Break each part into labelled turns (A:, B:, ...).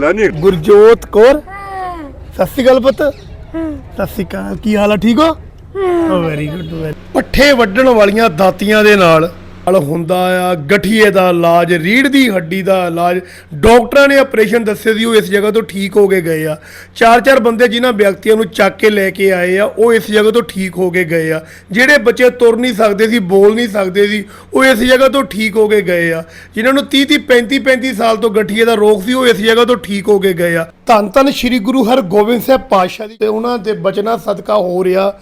A: ਲਾਨੀ
B: ਗੁਰਜੋਤ ਕੌਰ? ਸਤਿ ਸ਼੍ਰੀ ਅਕਾਲ ਪੁੱਤ। ਸਤਿ ਸ਼੍ਰੀ ਅਕਾਲ। ਕੀ ਹਾਲ ਆ ਠੀਕ ਹੋ? ਵੈਰੀ ਗੁੱਡ ਪੱਠੇ ਵੱਢਣ ਵਾਲੀਆਂ ਦਾਤੀਆਂ ਦੇ ਨਾਲ ਨਾਲ ਹੁੰਦਾ ਆ, ਗਠੀਏ ਦਾ ਇਲਾਜ ਰੀੜ ਦੀ ਹੱਡੀ ਦਾ ਇਲਾਜ। ਡਾਕਟਰਾਂ ਨੇ ਆਪਰੇਸ਼ਨ ਦੱਸੇ ਸੀ, ਉਹ ਇਸ ਜਗ੍ਹਾ ਤੋਂ ਠੀਕ ਹੋ ਕੇ ਗਏ ਆ। ਚਾਰ ਚਾਰ ਬੰਦੇ ਜਿਨ੍ਹਾਂ ਵਿਅਕਤੀਆਂ ਨੂੰ ਚੱਕ ਕੇ ਲੈ ਕੇ ਆਏ ਆ, ਉਹ ਇਸ ਜਗ੍ਹਾ ਤੋਂ ਠੀਕ ਹੋ ਕੇ ਗਏ ਆ। ਜਿਹੜੇ ਬੱਚੇ ਤੁਰ ਨਹੀਂ ਸਕਦੇ ਸੀ, ਬੋਲ ਨਹੀਂ ਸਕਦੇ ਸੀ, ਉਹ ਇਸ ਜਗ੍ਹਾ ਤੋਂ ਠੀਕ ਹੋ ਕੇ ਗਏ ਆ। ਜਿਨ੍ਹਾਂ ਨੂੰ 30 30 35 35 ਸਾਲ ਤੋਂ ਗਠੀਏ ਦਾ ਰੋਗ ਸੀ, ਉਹ ਇਸ ਜਗ੍ਹਾ ਤੋਂ ਠੀਕ ਹੋ ਕੇ ਗਏ ਆ। ਧੰਨ ਧੰਨ ਸ੍ਰੀ ਗੁਰੂ ਹਰਗੋਬਿੰਦ ਸਾਹਿਬ ਪਾਤਸ਼ਾਹ ਦੀ ਤੇ ਉਹਨਾਂ ਦੇ ਬਚਨਾਂ ਸਦਕਾ ਹੋ ਰਿਹਾ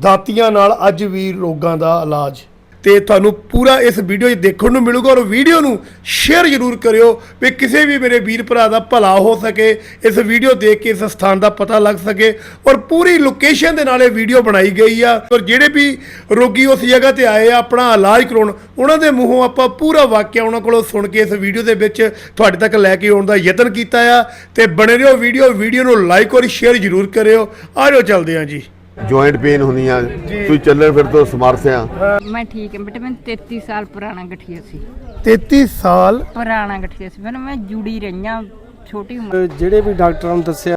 B: ਦਾਤੀਆਂ ਨਾਲ ਅੱਜ ਵੀ ਰੋਗਾਂ ਦਾ ਇਲਾਜ। ਤੇ ਤੁਹਾਨੂੰ ਪੂਰਾ ਇਸ ਵੀਡੀਓ 'ਚ ਦੇਖਣ ਨੂੰ ਮਿਲੂਗਾ ਔਰ ਵੀਡੀਓ ਨੂੰ ਸ਼ੇਅਰ ਜ਼ਰੂਰ ਕਰਿਓ ਵੀ ਕਿਸੇ ਵੀ ਮੇਰੇ ਵੀਰ ਭਰਾ ਦਾ ਭਲਾ ਹੋ ਸਕੇ, ਇਸ ਵੀਡੀਓ ਦੇਖ ਕੇ ਇਸ ਸਥਾਨ ਦਾ ਪਤਾ ਲੱਗ ਸਕੇ ਔਰ ਪੂਰੀ ਲੋਕੇਸ਼ਨ ਦੇ ਨਾਲ ਇਹ ਵੀਡੀਓ ਬਣਾਈ ਗਈ ਆ। ਔਰ ਜਿਹੜੇ ਵੀ ਰੋਗੀ ਉਸ ਜਗ੍ਹਾ ਤੇ ਆਏ ਆ, ਆਪਣਾ ਇਲਾਜ ਕਰਾਉਣ, ਉਹਨਾਂ ਦੇ ਮੂੰਹੋਂ ਆਪਾਂ ਪੂਰਾ ਵਾਕਿਆ ਉਹਨਾਂ ਕੋਲੋਂ ਸੁਣ ਕੇ ਇਸ ਵੀਡੀਓ ਦੇ ਵਿੱਚ ਤੁਹਾਡੇ ਤੱਕ ਲੈ ਕੇ ਆਉਣ ਦਾ ਯਤਨ ਕੀਤਾ ਆ। ਤੇ ਬਣੇ ਰਹੋ ਵੀਡੀਓ ਵੀਡੀਓ ਨੂੰ ਲਾਈਕ ਔਰ ਸ਼ੇਅਰ ਜ਼ਰੂਰ ਕਰਿਓ। ਆਜੋ ਚੱਲਦੇ ਹਾਂ ਜੀ।
A: ਜੁਆਇੰਟ ਪੇਨ ਹੁੰਦੀਆਂ ਤੁਸੀਂ ਚੱਲਣ ਫਿਰ ਤੋਂ ਸਮਰਥ ਆ
C: ਮੈਂ ਠੀਕ ਹਾਂ ਬੇਟੇ ਮੈਨੂੰ 33 ਸਾਲ ਪੁਰਾਣਾ ਗਠੀਆ ਸੀ।
B: 33 ਸਾਲ?
C: ਪੁਰਾਣਾ ਗਠੀਆ ਸੀ ਮੈਨੂੰ ਮੈਂ ਜੁੜੀ ਰਹੀਆਂ ਛੋਟੀ ਉਮਰ।
D: ਜਿਹੜੇ ਵੀ ਡਾਕਟਰਾਂ ਨੂੰ ਦੱਸਿਆ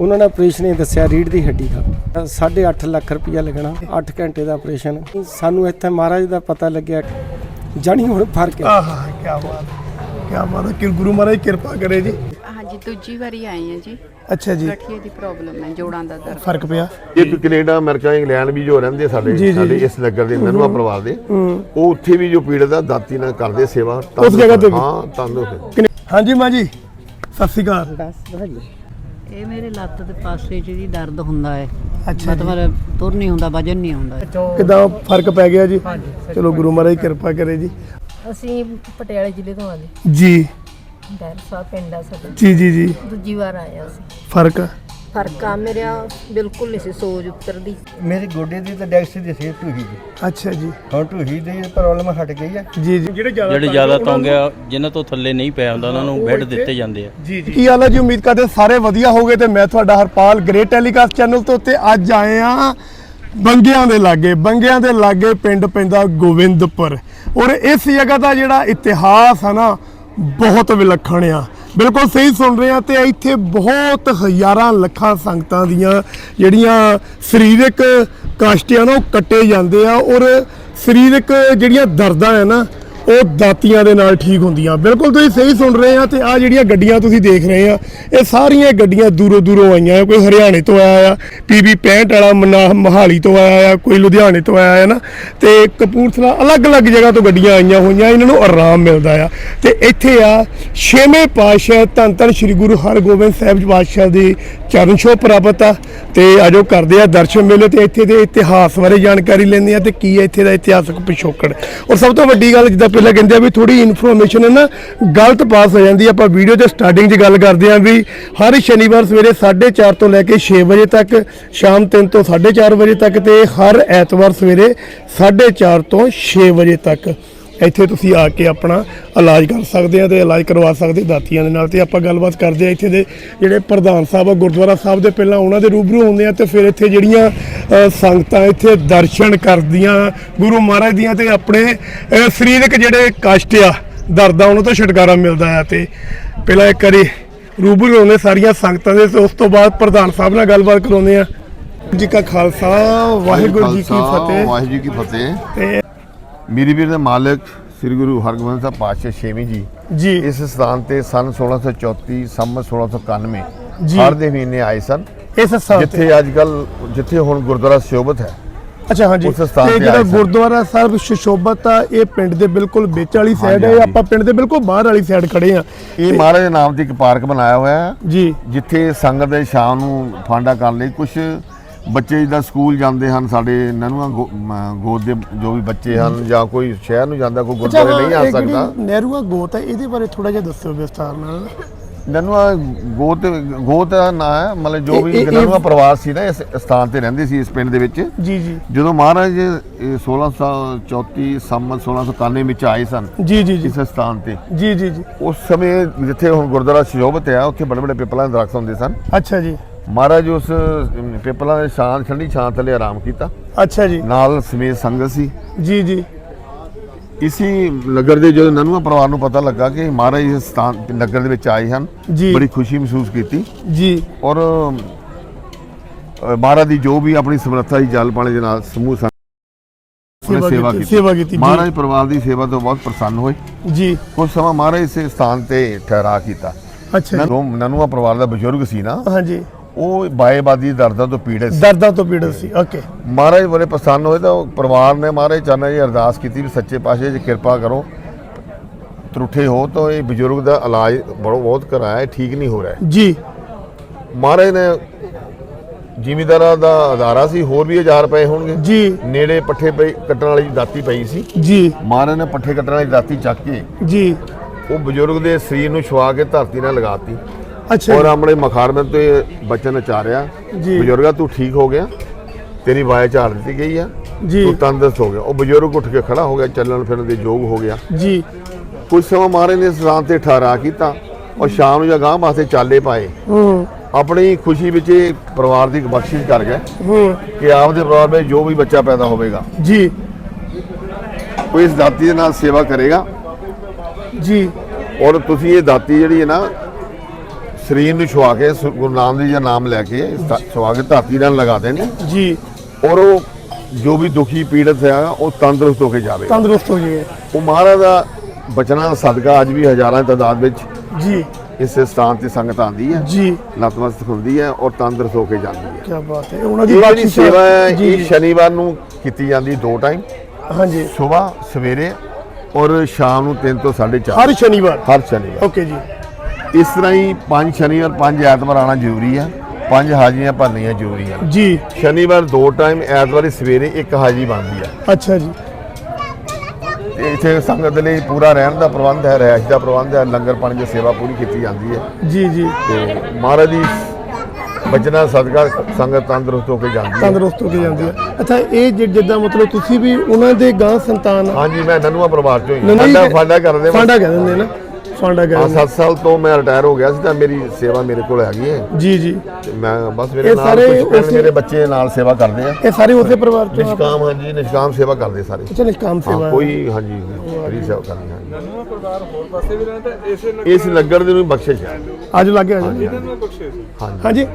D: ਉਹਨਾਂ ਨੇ ਆਪਰੇਸ਼ਨ ਹੀ ਦੱਸਿਆ ਰੀੜ ਦੀ ਹੱਡੀ ਦਾ 8.5 ਲੱਖ ਰੁਪਇਆ ਲੱਗਣਾ 8 ਘੰਟੇ ਦਾ ਆਪਰੇਸ਼ਨ। ਸਾਨੂੰ ਇੱਥੇ ਮਹਾਰਾਜ ਦਾ ਪਤਾ ਲੱਗਿਆ ਜਾਣੀ ਹੁਣ ਫ਼ਰਕ ਹੈ।
B: ਆਹਾ ਕੀ ਬਾਤ ਕੀ ਬਾਤ ਹੈ। ਕਿ ਗੁਰੂ ਮਹਾਰਾਜ ਕਿਰਪਾ ਕਰੇ ਜੀ।
E: ਹਾਂਜੀ ਦੂਜੀ ਵਾਰੀ ਆਏ ਆ ਜੀ।
B: ਅੱਛਾ ਜੀ।
E: ਗਠੀਏ ਦੀ ਪ੍ਰੋਬਲਮ ਹੈ ਜੋੜਾਂ ਦਾ ਦਰਦ।
B: ਫ਼ਰਕ ਪਿਆ?
A: ਇਹ ਕੋਈ ਕੈਨੇਡਾ ਅਮਰੀਕਾ ਇੰਗਲੈਂਡ ਵੀ ਜੋ ਰਹਿੰਦੇ ਸਾਡੇ ਸਾਡੇ। ਇਸ ਨਗਰ ਦੇ ਨਨੂਆ ਪਰਿਵਾਰ ਦੇ ਉਹ ਉੱਥੇ ਵੀ ਜੋ ਪੀੜਤ ਆ ਦਾਤੀ ਨਾਲ ਕਰਦੇ ਸੇਵਾ
B: ਉਸ ਜਗ੍ਹਾ ਤੇ?
A: ਹਾਂ ਤੰਦਰੁਸਤ।
B: ਹਾਂਜੀ ਮਾਂ ਜੀ। ਸਤਿ ਸ਼੍ਰੀ ਅਕਾਲ।
F: ਇਹ ਮੇਰੇ ਲੱਤ ਦੇ ਪਾਸੇ 'ਚ ਜੀ ਦਰਦ ਹੁੰਦਾ ਹੈ।
B: ਅੱਛਾ
F: ਮਤਲਬ ਤੁਰ ਨਹੀਂ ਹੁੰਦਾ ਵਜਨ ਨਹੀਂ ਹੁੰਦਾ।
B: ਕਿਦਾਂ ਫ਼ਰਕ ਪੈ ਗਿਆ ਜੀ? ਚਲੋ ਗੁਰੂ ਮਹਾਰਾਜ ਕਿਰਪਾ ਕਰੇ ਜੀ।
G: ਅਸੀਂ ਪਟਿਆਲੇ ਜ਼ਿਲ੍ਹੇ ਤੋਂ ਆ ਜੀ।
B: ਜੀ
G: ਡੈਰ ਸਾਹਿਬ ਪਿੰਡ ਆ ਸਾਡਾ।
B: ਜੀ ਜੀ ਜੀ।
G: ਦੂਜੀ ਵਾਰ ਆਏ ਆ ਅਸੀਂ
B: ਫ਼ਰਕ?
G: ਫ਼ਰਕ ਆ ਮੇਰਾ ਬਿਲਕੁਲ ਨਹੀਂ ਸੀ ਸੋਜ ਉਤਰਦੀ।
D: ਮੇਰੀ ਗੋਡੇ ਦੀ ਤਾਂ ਡੈਕਸ ਦੀ ਸੀ ਢੂਹੀ ਦੀ
B: ਅੱਛਾ ਜੀ।
D: ਹੁਣ ਢੂਹੀ ਦੀ ਪ੍ਰੋਬਲਮ ਹਟ ਗਈ ਹੈ
B: ਜੀ ਜੀ। ਜਿਹੜੇ ਜ਼ਿਆਦਾ
H: ਜਿਹੜੇ ਜ਼ਿਆਦਾ ਤੌਂਗਿਆ ਜਿਨ੍ਹਾਂ ਤੋਂ ਥੱਲੇ ਨਹੀਂ ਪਿਆ ਹੁੰਦਾ ਉਹਨਾਂ ਨੂੰ ਬੈੱਡ ਦਿੱਤੇ ਜਾਂਦੇ ਆ।
B: ਜੀ ਜੀ। ਕੀ ਹਾਲ ਹੈ ਜੀ? ਉਮੀਦ ਕਰਦੇ ਹਾਂ ਸਾਰੇ ਵਧੀਆ ਹੋਗੇ ਤੇ ਮੈਂ ਤੁਹਾਡਾ ਹਰਪਾਲ ਗ੍ਰੇਟ ਟੈਲੀਕਾਸਟ ਚੈਨਲ ਤੋਂ ਤੇ ਅੱਜ ਆਏ ਆ ਬੰਗਿਆਂ ਦੇ ਲਾਗੇ ਬੰਗਿਆਂ ਦੇ ਲਾਗੇ ਪਿੰਡ ਪੈਂਦਾ ਗੋਬਿੰਦਪੁਰ ਔਰ ਇਸ ਜਗ੍ਹਾ ਦਾ ਜਿਹੜਾ ਇਤਿਹਾਸ ਹੈ ਨਾ ਬਹੁਤ ਵਿਲੱਖਣ ਆ। ਬਿਲਕੁਲ ਸਹੀ ਸੁਣ ਰਹੇ ਆ ਤੇ ਇੱਥੇ ਬਹੁਤ ਹਜ਼ਾਰਾਂ ਲੱਖਾਂ ਸੰਗਤਾਂ ਦੀਆਂ ਜਿਹੜੀਆਂ ਸਰੀਰਕ ਕਸ਼ਟ ਆ ਨਾ ਉਹ ਕੱਟੇ ਜਾਂਦੇ ਆ ਔਰ ਸਰੀਰਕ ਜਿਹੜੀਆਂ ਦਰਦਾਂ ਆ ਨਾ ਉਹ ਦਾਤੀਆਂ ਦੇ ਨਾਲ ਠੀਕ ਹੁੰਦੀਆਂ। ਬਿਲਕੁਲ ਤੁਸੀਂ ਸਹੀ ਸੁਣ ਰਹੇ ਆ ਤੇ ਆ ਜਿਹੜੀਆਂ ਗੱਡੀਆਂ ਤੁਸੀਂ ਦੇਖ ਰਹੇ ਆ, ਇਹ ਸਾਰੀਆਂ ਗੱਡੀਆਂ ਦੂਰੋਂ ਦੂਰੋਂ ਆਈਆਂ ਆ। ਕੋਈ ਹਰਿਆਣੇ ਤੋਂ ਆਇਆ ਆ ਪੀਬੀ 65 ਵਾਲਾ ਮਨਾ ਮਹਾਲੀ ਤੋਂ ਆਇਆ ਆ, ਕੋਈ ਲੁਧਿਆਣੇ ਤੋਂ ਆਇਆ ਹੈ ਨਾ। ਤੇ ਕਪੂਰਥਲਾ ਅਲੱਗ-ਅਲੱਗ ਜਗ੍ਹਾ ਤੋਂ ਗੱਡੀਆਂ ਆਈਆਂ ਹੋਈਆਂ, ਇਹਨਾਂ ਨੂੰ ਆਰਾਮ ਮਿਲਦਾ ਆ। ਤੇ ਇੱਥੇ ਆ ਛੇਵੇਂ ਪਾਤਸ਼ਾਹ ਧੰਨ ਧੰਨ ਸ੍ਰੀ ਗੁਰੂ ਹਰਗੋਬਿੰਦ ਸਾਹਿਬ ਜੀ ਪਾਤਸ਼ਾਹ ਦੇ ਚਰਨ ਛੋਹ ਪ੍ਰਾਪਤ ਆ। ਤੇ ਆਜੋ ਕਰਦੇ ਆ ਦਰਸ਼ਨ ਮੇਲੇ ਤੇ ਇੱਥੇ ਦੇ ਇਤਿਹਾਸ ਬਾਰੇ ਜਾਣਕਾਰੀ ਲੈਂਦੇ ਆ ਤੇ ਕੀ ਹੈ ਇੱਥੇ ਦਾ ਇਤਿਹਾਸਕ ਪਿਛੋਕੜ। ਔਰ ਸਭ ਤੋਂ ਵੱਡੀ ਗੱਲ ਜਿੱਦਾਂ ਪਹਿਲਾਂ ਕਹਿੰਦੇ ਆ ਵੀ ਥੋੜੀ ਇਨਫੋਰਮੇਸ਼ਨ ਹੈ ਨਾ ਗਲਤ ਪਾਸ ਹੋ ਜਾਂਦੀ ਆਪਾਂ ਵੀਡੀਓ ਦੇ ਸਟਾਰਟਿੰਗ 'ਚ ਗੱਲ ਕਰਦੇ ਆ ਵੀ ਹਰ ਸ਼ਨੀਵਾਰ ਸਵੇਰੇ 4:30 ਤੋਂ ਲੈ ਕੇ 6 ਵਜੇ ਤੱਕ, ਸ਼ਾਮ 3 ਤੋਂ 4:30 ਵਜੇ ਤੱਕ ਤੇ ਹਰ ਐਤਵਾਰ ਸਵੇਰੇ 4:30 ਤੋਂ 6 ਵਜੇ ਤੱਕ। ਇੱਥੇ ਤੁਸੀਂ ਆ ਕੇ ਆਪਣਾ ਇਲਾਜ ਕਰ ਸਕਦੇ ਆ ਤੇ ਇਲਾਜ ਕਰਵਾ ਸਕਦੇ ਦਾਤੀਆਂ ਦੇ ਨਾਲ ਤੇ ਆਪਾਂ ਗੱਲਬਾਤ ਕਰਦੇ ਆ ਇੱਥੇ ਦੇ ਜਿਹੜੇ ਪ੍ਰਧਾਨ ਸਾਹਿਬ ਆ ਗੁਰਦੁਆਰਾ ਸਾਹਿਬ ਦੇ ਪਹਿਲਾਂ ਉਹਨਾਂ ਦੇ ਰੂਬਰੂ ਹੁੰਦੇ ਆ ਤੇ ਫਿਰ ਇੱਥੇ ਜਿਹੜੀਆਂ ਸੰਗਤਾਂ ਇੱਥੇ ਦਰਸ਼ਨ ਕਰਦੀਆਂ ਗੁਰੂ ਮਹਾਰਾਜ ਦੀਆਂ ਤੇ ਆਪਣੇ ਸਰੀਰਕ ਜਿਹੜੇ ਕਸ਼ਟ ਆ ਦਰਦਾਂ ਉਹਨਾਂ ਤੋਂ ਛੁਟਕਾਰਾ ਮਿਲਦਾ ਆ ਤੇ ਪਹਿਲਾਂ ਇੱਕ ਵਾਰੀ ਰੂਬਰੂ ਹੁੰਦੇ ਸਾਰੀਆਂ ਸੰਗਤਾਂ ਦੇ ਉਸ ਤੋਂ ਬਾਅਦ ਪ੍ਰਧਾਨ ਸਾਹਿਬ ਨਾਲ ਗੱਲਬਾਤ ਕਰਾਉਂਦੇ ਆ। ਜੀ ਕਾ ਖਾਲਸਾ ਵਾਹਿਗੁਰੂ ਜੀ ਕੀ ਫਤਿਹ।
A: ਵਾਹਿਗੁਰੂ ਜੀ ਕੀ ਫਤਿਹ।
B: ਤੇ
A: ਮੇਰੀ ਵੀਰ ਦੇ ਮਾਲਕ ਸ੍ਰੀ ਗੁਰੂ ਹਰਗੋਬਿੰਦ ਸਾਹਿਬ ਪਾਤਸ਼ਾਹ ਛੇਵੀਂ ਜੀ
B: ਜੀ।
A: ਇਸ ਸਥਾਨ ਤੇ ਸਨ 1634 ਸੰਮਤ 1691
B: ਜੀ।
A: ਹਰ ਦੇ ਮਹੀਨੇ ਆਏ ਸਨ।
B: ਇਸ ਸਥਾਨ
A: ਜਿੱਥੇ ਅੱਜ ਕੱਲ ਜਿੱਥੇ ਹੁਣ ਗੁਰਦੁਆਰਾ ਸ਼ੋਭਤ ਹੈ।
B: ਅੱਛਾ ਹਾਂਜੀ।
A: ਉਸ ਸਥਾਨ
B: ਤੇ ਜਿਹੜਾ। ਗੁਰਦੁਆਰਾ ਸਾਹਿਬ ਸ਼ਸ਼ੋਭਤ ਆ ਇਹ ਪਿੰਡ ਦੇ ਬਿਲਕੁਲ ਵਿੱਚ ਵਾਲੀ ਸਾਈਡ ਹੈ ਆਪਾਂ ਪਿੰਡ ਦੇ ਬਿਲਕੁਲ ਬਾਹਰ ਵਾਲੀ ਸਾਈਡ ਖੜੇ ਆ
A: ਇਹ ਮਹਾਰਾਜ ਦੇ ਨਾਮ ਤੇ ਇੱਕ ਪਾਰਕ ਬਣਾਇਆ ਹੋਇਆ ਹੈ।
B: ਜੀ।
A: ਜਿੱਥੇ ਸੰਗਤ ਦੇ ਸ਼ਾਮ ਨੂੰ ਫਾਂਡਾ ਕਰਨ ਲਈ ਕੁਝ ਬੱਚੇ ਜਿੱਦਾਂ ਸਕੂਲ ਜਾਂਦੇ ਹਨ ਸਾਡੇ ਨਨੂਆ ਗੋਦ ਦੇ ਜੋ ਵੀ ਬੱਚੇ ਹਨ ਜਾਂ ਕੋਈ ਸ਼ਹਿਰ ਨੂੰ ਜਾਂਦਾ ਕੋਈ ਗੁਰਦੁਆਰੇ ਨਹੀਂ ਆ ਸਕਦਾ।
B: ਨਹਿਰੂਆ ਗੋਤ ਹੈ ਇਹਦੇ ਬਾਰੇ ਥੋੜਾ ਜਿਹਾ ਦੱਸਿਓ ਵਿਸਥਾਰ ਨਾਲ।
A: ਨਨੂਆ ਗੋਤ ਗੋਤ ਦਾ ਨਾਂ ਹੈ ਮਤਲਬ ਜੋ ਵੀ ਨਨੂਆ ਪਰਿਵਾਰ ਸੀ ਨਾ ਇਸ ਸਥਾਨ ਤੇ ਰਹਿੰਦੇ ਸੀ ਇਸ ਪਿੰਡ ਦੇ ਵਿੱਚ।
B: ਜੀ ਜੀ।
A: ਜਦੋਂ ਮਹਾਰਾਜ ਇਹ 1634 ਸੰਮਤ 1691 ਵਿੱਚ ਆਏ ਸਨ
B: ਜੀ ਜੀ ਜੀ।
A: ਇਸ ਸਥਾਨ ਤੇ।
B: ਜੀ ਜੀ ਜੀ।
A: ਉਸ ਸਮੇਂ ਜਿੱਥੇ ਹੁਣ ਗੁਰਦੁਆਰਾ ਸ਼ੋਭਤ ਹੈ ਉੱਥੇ ਬੜੇ ਬੜੇ ਪਿੱਪਲਾਂ ਦੇ ਦਰਖਤ ਹੁੰਦੇ ਸਨ।
B: ਅੱਛਾ ਜੀ।
A: ਮਹਾਰਾਜ ਉਸ ਪਿੱਪਲਾਂ ਦੇ ਛਾਂ ਠੰਡੀ ਛਾਂ ਥੱਲੇ ਆਰਾਮ ਕੀਤਾ।
B: ਅੱਛਾ ਜੀ।
A: ਨਾਲ ਸਮੇਤ ਸੰਗਤ ਸੀ।
B: ਜੀ ਜੀ।
A: ਇਸੀ ਨਗਰ ਦੇ ਜਦੋਂ ਨਨੂਆ ਪਰਿਵਾਰ ਨੂੰ ਪਤਾ ਲੱਗਾ ਕਿ ਮਹਾਰਾਜ ਇਸ ਸਥਾਨ ਨਗਰ ਦੇ ਵਿੱਚ ਆਏ ਹਨ। ਬੜੀ ਖੁਸ਼ੀ ਮਹਿਸੂਸ ਕੀਤੀ।
B: ਜੀ।
A: ਔਰ ਮਹਾਰਾਜ ਦੀ ਜੋ ਵੀ ਆਪਣੀ ਸਮਰੱਥਾ ਦੀ ਜਲ ਪਾਣੇ ਦੇ ਨਾਲ ਸਮੂਹ
B: ਸੇਵਾ ਕੀਤੀ, ਸੇਵਾ ਕੀਤੀ।
A: ਮਹਾਰਾਜ ਪਰਿਵਾਰ ਦੀ ਸੇਵਾ ਤੋਂ ਬਹੁਤ ਪ੍ਰਸੰਨ ਹੋਏ।
B: ਜੀ।
A: ਕੁਝ ਸਮਾਂ ਮਹਾਰਾਜ ਇਸੇ ਸਥਾਨ ਤੇ ਠਹਿਰਾ ਕੀਤਾ।
B: ਅੱਛਾ
A: ਨਨੂਆ ਪਰਿਵਾਰ ਦਾ ਬਜ਼ੁਰਗ ਸੀ ਨਾ।
B: ਹਾਂਜੀ।
A: ਉਹ ਬਾਏਬਾਦੀ ਦਰਦਾਂ ਤੋਂ ਪੀੜਤ ਸੀ।
B: ਦਰਦਾਂ ਤੋਂ ਪੀੜਤ ਸੀ ਓਕੇ
A: ਮਹਾਰਾਜ ਬੜੇ ਪ੍ਰਸੰਨ ਹੋਏ ਤਾਂ ਉਹ ਪਰਿਵਾਰ ਨੇ ਮਹਾਰਾਜ ਚਰਨਾਂ 'ਚ ਅਰਦਾਸ ਕੀਤੀ ਵੀ ਸੱਚੇ ਪਾਤਸ਼ਾਹ ਜੀ ਕਿਰਪਾ ਕਰੋ ਤਰੁੱਠੇ ਹੋ ਤਾਂ ਇਹ ਬਜ਼ੁਰਗ ਦਾ ਇਲਾਜ ਬੜੋ ਬਹੁਤ ਕਰਾਇਆ ਠੀਕ ਨਹੀਂ ਹੋ ਰਿਹਾ।
B: ਜੀ।
A: ਮਹਾਰਾਜ ਨੇ ਜ਼ਿਮੀਦਾਰਾਂ ਦਾ ਅਦਾਰਾ ਸੀ ਹੋਰ ਵੀ 1000 ਰੁਪਏ ਹੋਣਗੇ।
B: ਜੀ।
A: ਨੇੜੇ ਪੱਠੇ ਪਈ ਕੱਟਣ ਵਾਲੀ ਦਾਤੀ ਪਈ ਸੀ।
B: ਜੀ।
A: ਮਹਾਰਾਜ ਨੇ ਪੱਠੇ ਕੱਟਣ ਵਾਲੀ ਦਾਤੀ ਚੱਕ ਕੇ
B: ਜੀ।
A: ਉਹ ਬਜ਼ੁਰਗ ਦੇ ਸਰੀਰ ਨੂੰ ਛੁਆ ਕੇ ਧਰਤੀ ਨਾਲ ਲਗਾਤੀ
B: ਅੱਛਾ
A: ਔਰ
B: ਜੀ,
A: ਆਪਣੇ ਮਖਾਰਮੇ ਤੇ ਬਚਨ ਉਚਾਰਿਆ
B: ਜੀ।
A: ਬਜ਼ੁਰਗਾ ਤੂੰ ਠੀਕ ਹੋ ਗਿਆ? ਤੇਰੀ ਵਾਇਆ ਝਾੜ ਦਿੱਤੀ ਗਈ ਆ।
B: ਜੀ।
A: ਤੂੰ ਤੰਦਰੁਸਤ ਹੋ ਗਿਆ। ਉਹ ਬਜ਼ੁਰਗ ਉੱਠ ਕੇ ਖੜਾ ਹੋ ਗਿਆ ਚੱਲਣ ਫਿਰਨ ਦੇ ਯੋਗ ਹੋ ਗਿਆ।
B: ਜੀ।
A: ਕੁਝ ਸਮਾਂ ਮਹਾਰਾਜ ਨੇ ਸਰਾਂ ਤੇ ਠਹਿਰਾ ਕੀਤਾ ਔਰ ਸ਼ਾਮ ਨੂੰ ਜਗਾਹ ਵਾਸਤੇ ਚਾਲੇ ਪਾਏ।
B: ਹੂੰ।
A: ਆਪਣੀ ਖੁਸ਼ੀ ਵਿੱਚ ਇਹ ਪਰਿਵਾਰ ਦੀ ਬਖਸ਼ਿਸ਼ ਕਰ ਗਏ
B: ਹੂੰ।
A: ਕਿ ਆਪਦੇ ਪਰਿਵਾਰ ਵਿੱਚ ਜੋ ਵੀ ਬੱਚਾ ਪੈਦਾ ਹੋਵੇਗਾ
B: ਜੀ।
A: ਉਹ ਇਸ ਦਾਤੀ ਦੇ ਨਾਲ ਸੇਵਾ ਕਰੇਗਾ।
B: ਜੀ।
A: ਔਰ ਤੁਸੀਂ ਇਹ ਦਾਤੀ ਜਿਹੜੀ ਹੈ ਨਾ ਸਰੀਰ ਨੂੰ ਛੁਆ ਕੇ ਗੁਰੂ ਨਾਨਕ ਦੇਵ ਜੀ ਦਾ ਨਾਮ ਲੈ ਕੇ ਦਾ- ਛੁਆ ਕੇ ਧਰਤੀ ਨਾਲ ਲਗਾ ਦੇਣੀ
B: ਜੀ।
A: ਔਰ ਉਹ ਜੋ ਵੀ ਦੁਖੀ ਪੀੜਤ ਹੈ ਉਹ ਤੰਦਰੁਸਤ ਹੋ ਕੇ ਜਾਵੇ।
B: ਤੰਦਰੁਸਤ ਹੋ ਜਾਈਏ
A: ਉਹ ਮਹਾਰਾਜ ਦਾ ਬਚਨਾਂ ਦਾ ਸਦਕਾ ਅੱਜ ਵੀ ਹਜ਼ਾਰਾਂ ਦੀ ਤਾਦਾਦ ਵਿੱਚ
B: ਜੀ।
A: ਇਸ ਸਥਾਨ ਤੇ ਸੰਗਤ ਆਉਂਦੀ ਹੈ।
B: ਜੀ।
A: ਨਤਮਸਤਕ ਹੁੰਦੀ ਹੈ ਔਰ ਤੰਦਰੁਸਤ ਹੋ ਕੇ ਜਾਂਦੀ ਹੈ।
B: ਕੀ ਬਾਤ ਹੈ। ਉਹਨਾਂ ਦੀ ਬਖਸ਼ਿਸ਼
A: ਸੇਵਾ ਇਹ ਸ਼ਨੀਵਾਰ ਨੂੰ ਕੀਤੀ ਜਾਂਦੀ ਦੋ ਟਾਈਮ
B: ਹਾਂਜੀ।
A: ਸਵੇਰ ਸਵੇਰੇ ਔਰ ਸ਼ਾਮ ਨੂੰ 3 ਤੋਂ 4:30
B: ਹਰ ਸ਼ਨੀਵਾਰ।
A: ਹਰ ਸ਼ਨੀਵਾਰ।
B: ਓਕੇ ਜੀ।
A: ਇਸ ਤਰ੍ਹਾਂ ਹੀ ਪੰਜ ਸ਼ਨੀਵਾਰ ਪੰਜ ਐਤਵਾਰ ਆਣਾ ਜ਼ਰੂਰੀ ਆ। ਪੰਜ ਹਾਜ਼ੀਆਂ ਭਰਨੀਆਂ ਜ਼ਰੂਰੀ ਆ।
B: ਜੀ।
A: ਸ਼ਨੀਵਾਰ ਦੋ ਟਾਈਮ ਐਤਵਾਰ ਸਵੇਰੇ ਇੱਕ ਹਾਜ਼ੀ ਬਣਦੀ ਆ।
B: ਅੱਛਾ ਜੀ।
A: ਤੇ ਸੰਗਤ ਦੇ ਲਈ ਪੂਰਾ ਰਹਿਣ ਦਾ ਪ੍ਰਬੰਧ ਹੈ ਰਹਿائش ਦਾ ਪ੍ਰਬੰਧ ਹੈ ਲੰਗਰ ਪਾਣੀ ਦੀ ਸੇਵਾ ਪੂਰੀ ਕੀਤੀ ਜਾਂਦੀ ਹੈ।
B: ਜੀ ਜੀ।
A: ਤੇ ਮਹਾਰਾਜ ਦੀ ਬਚਨਾ ਸਦਕਾ ਸੰਗਤ ਤੰਦਰੁਸਤ ਹੋ ਕੇ ਜਾਂਦੀ ਹੈ।
B: ਤੰਦਰੁਸਤ ਹੋ ਕੇ ਜਾਂਦੀ ਹੈ। ਅੱਛਾ ਇਹ ਜਿੱਦਾਂ ਮਤਲਬ ਤੁਸੀਂ ਵੀ ਉਹਨਾਂ ਦੇ ਗਾਂ ਸੰਤਾਨ
A: ਹਾਂਜੀ ਮੈਂ ਨਨੂਆ ਪਰਿਵਾਰ ਚੋਂ ਹਾਂ।
B: ਨਹੀਂ,
A: ਫਾਂਡਾ ਕਰਦੇ
B: ਫਾਂਡਾ ਕਹਿ ਦਿੰਦੇ ਨਾ। ਫਾਂਡਾ ਕਹਿ
A: ਹਾਂ
B: ਦਿੰਦੇ
A: 7 ਸਾਲ ਤੋਂ ਮੈਂ ਰਿਟਾਇਰ ਹੋ ਗਿਆ ਸੀ ਤਾਂ ਮੇਰੀ ਸੇਵਾ ਮੇਰੇ ਕੋਲ ਹੈਗੀ ਹੈ।
B: ਜੀ ਜੀ।
A: ਤੇ ਮੈਂ ਬਸ ਮੇਰੇ
B: ਇਹ
A: ਨਾਲ
B: ਸਾਰੇ
A: ਕੁਝ friend
B: ਉਸੇ-
A: ਮੇਰੇ ਬੱਚੇ ਨਾਲ ਸੇਵਾ ਕਰਦੇ ਆ।
B: ਇਹ ਸਾਰੇ ਉਸੇ ਪਰਿਵਾਰ ਤੋਂ ਆ?
A: ਨਿਸ਼ਕਾਮ ਹਾਂਜੀ ਨਿਸ਼ਕਾਮ ਸੇਵਾ ਕਰਦੇ ਸਾਰੇ।
B: ਅੱਛਾ ਨਿਸ਼ਕਾਮ ਸੇਵਾ
A: ਹਾਂ
B: ਹੈ।
A: ਕੋਈ ਹਾਂਜੀ ਫਰੀ ਸੇਵਾ ਕਰਨੀ ਹਾਂਜੀ। ਇਸ ਨਗਰ ਦੇ ਨੂੰ ਬਖਸ਼ਿਸ਼ ਹੈ।
B: ਅੱਜ ਲੱਗੇ ਆ ਜੀ। ਹਾਂਜੀ।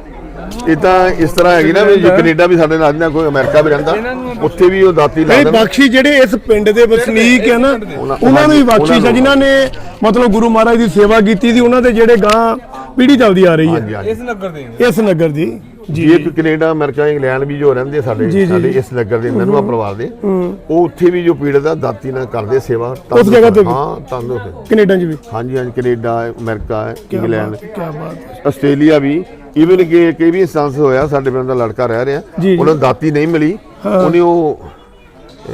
A: ਇਹ ਤਾਂ ਇਸ ਤਰ੍ਹਾਂ ਹੈਗੀ ਨਾ ਵੀ ਜੇ ਕੈਨੇਡਾ ਵੀ ਸਾਡੇ ਨਾਲ ਨਾ ਕੋਈ ਅਮਰੀਕਾ ਵੀ ਰਹਿੰਦਾ ਉੱਥੇ ਵੀ ਉਹ ਦਾਤੀ
B: ਨਹੀਂ
A: ਦੇਣ।
B: ਬਖਸ਼ੀ ਜਿਹੜੇ ਇਸ ਪਿੰਡ ਦੇ ਵਸਨੀਕ ਹੈ ਨਾ ਉਹਨਾਂ ਨੂੰ ਹੀ ਬਖਸ਼ਿਸ਼ ਹੈ ਜਿਨ੍ਹਾਂ ਨੇ ਮਤਲਬ ਗੁਰੂ ਮਹਾਰਾਜ ਦੀ ਸੇਵਾ ਕੀਤੀ ਸੀ ਉਹਨਾਂ ਦੇ ਜਿਹੜੇ ਗਾਂ ਪੀੜ੍ਹੀ ਚੱਲਦੀ ਆ ਰਹੀ ਹੈ।
A: ਹਾਂਜੀ
B: ਇਸ ਨਗਰ ਦੀ
A: ਜੀ। ਇੱਕ ਕੈਨੇਡਾ ਅਮਰੀਕਾ ਇੰਗਲੈਂਡ ਵੀ ਜੋ ਰਹਿੰਦੇ ਸਾਡੇ। ਸਾਡੇ ਇਸ ਨਗਰ ਦੇ ਨਨੂਆ ਪਰਿਵਾਰ ਦੇ ਉਹ ਉੱਥੇ ਵੀ ਜੋ ਪੀੜਤ ਆ ਦਾਤੀ ਨਾਲ ਕਰਦੇ ਸੇਵਾ
B: ਉਸ ਜਗ੍ਹਾ ਤੇ ਵੀ?
A: ਹਾਂ ਤੰਦਰੁਸਤ।
B: ਕੈਨੇਡਾ 'ਚ ਵੀ?
A: ਹਾਂਜੀ ਹਾਂਜੀ ਕੈਨੇਡਾ ਅਮਰੀਕਾ ਇੰਗਲੈਂਡ
B: ਕੀ ਬਾਤ।
A: ਆਸਟ੍ਰੇਲੀਆ ਵੀ। ਈਵਨ ਕਿ ਕਈ ਵੀ ਇੰਸਟੈਂਸ ਹੋਇਆ ਸਾਡੇ ਪਿੰਡ ਦਾ ਲੜਕਾ ਰਹਿ ਰਿਹਾ
B: ਜੀ, ਜੀ।
A: ਉਹਨਾਂ ਨੂੰ ਦਾਤੀ ਨਹੀਂ ਮਿਲੀ। ਉਹਨੇ ਉਹ ਅਹ,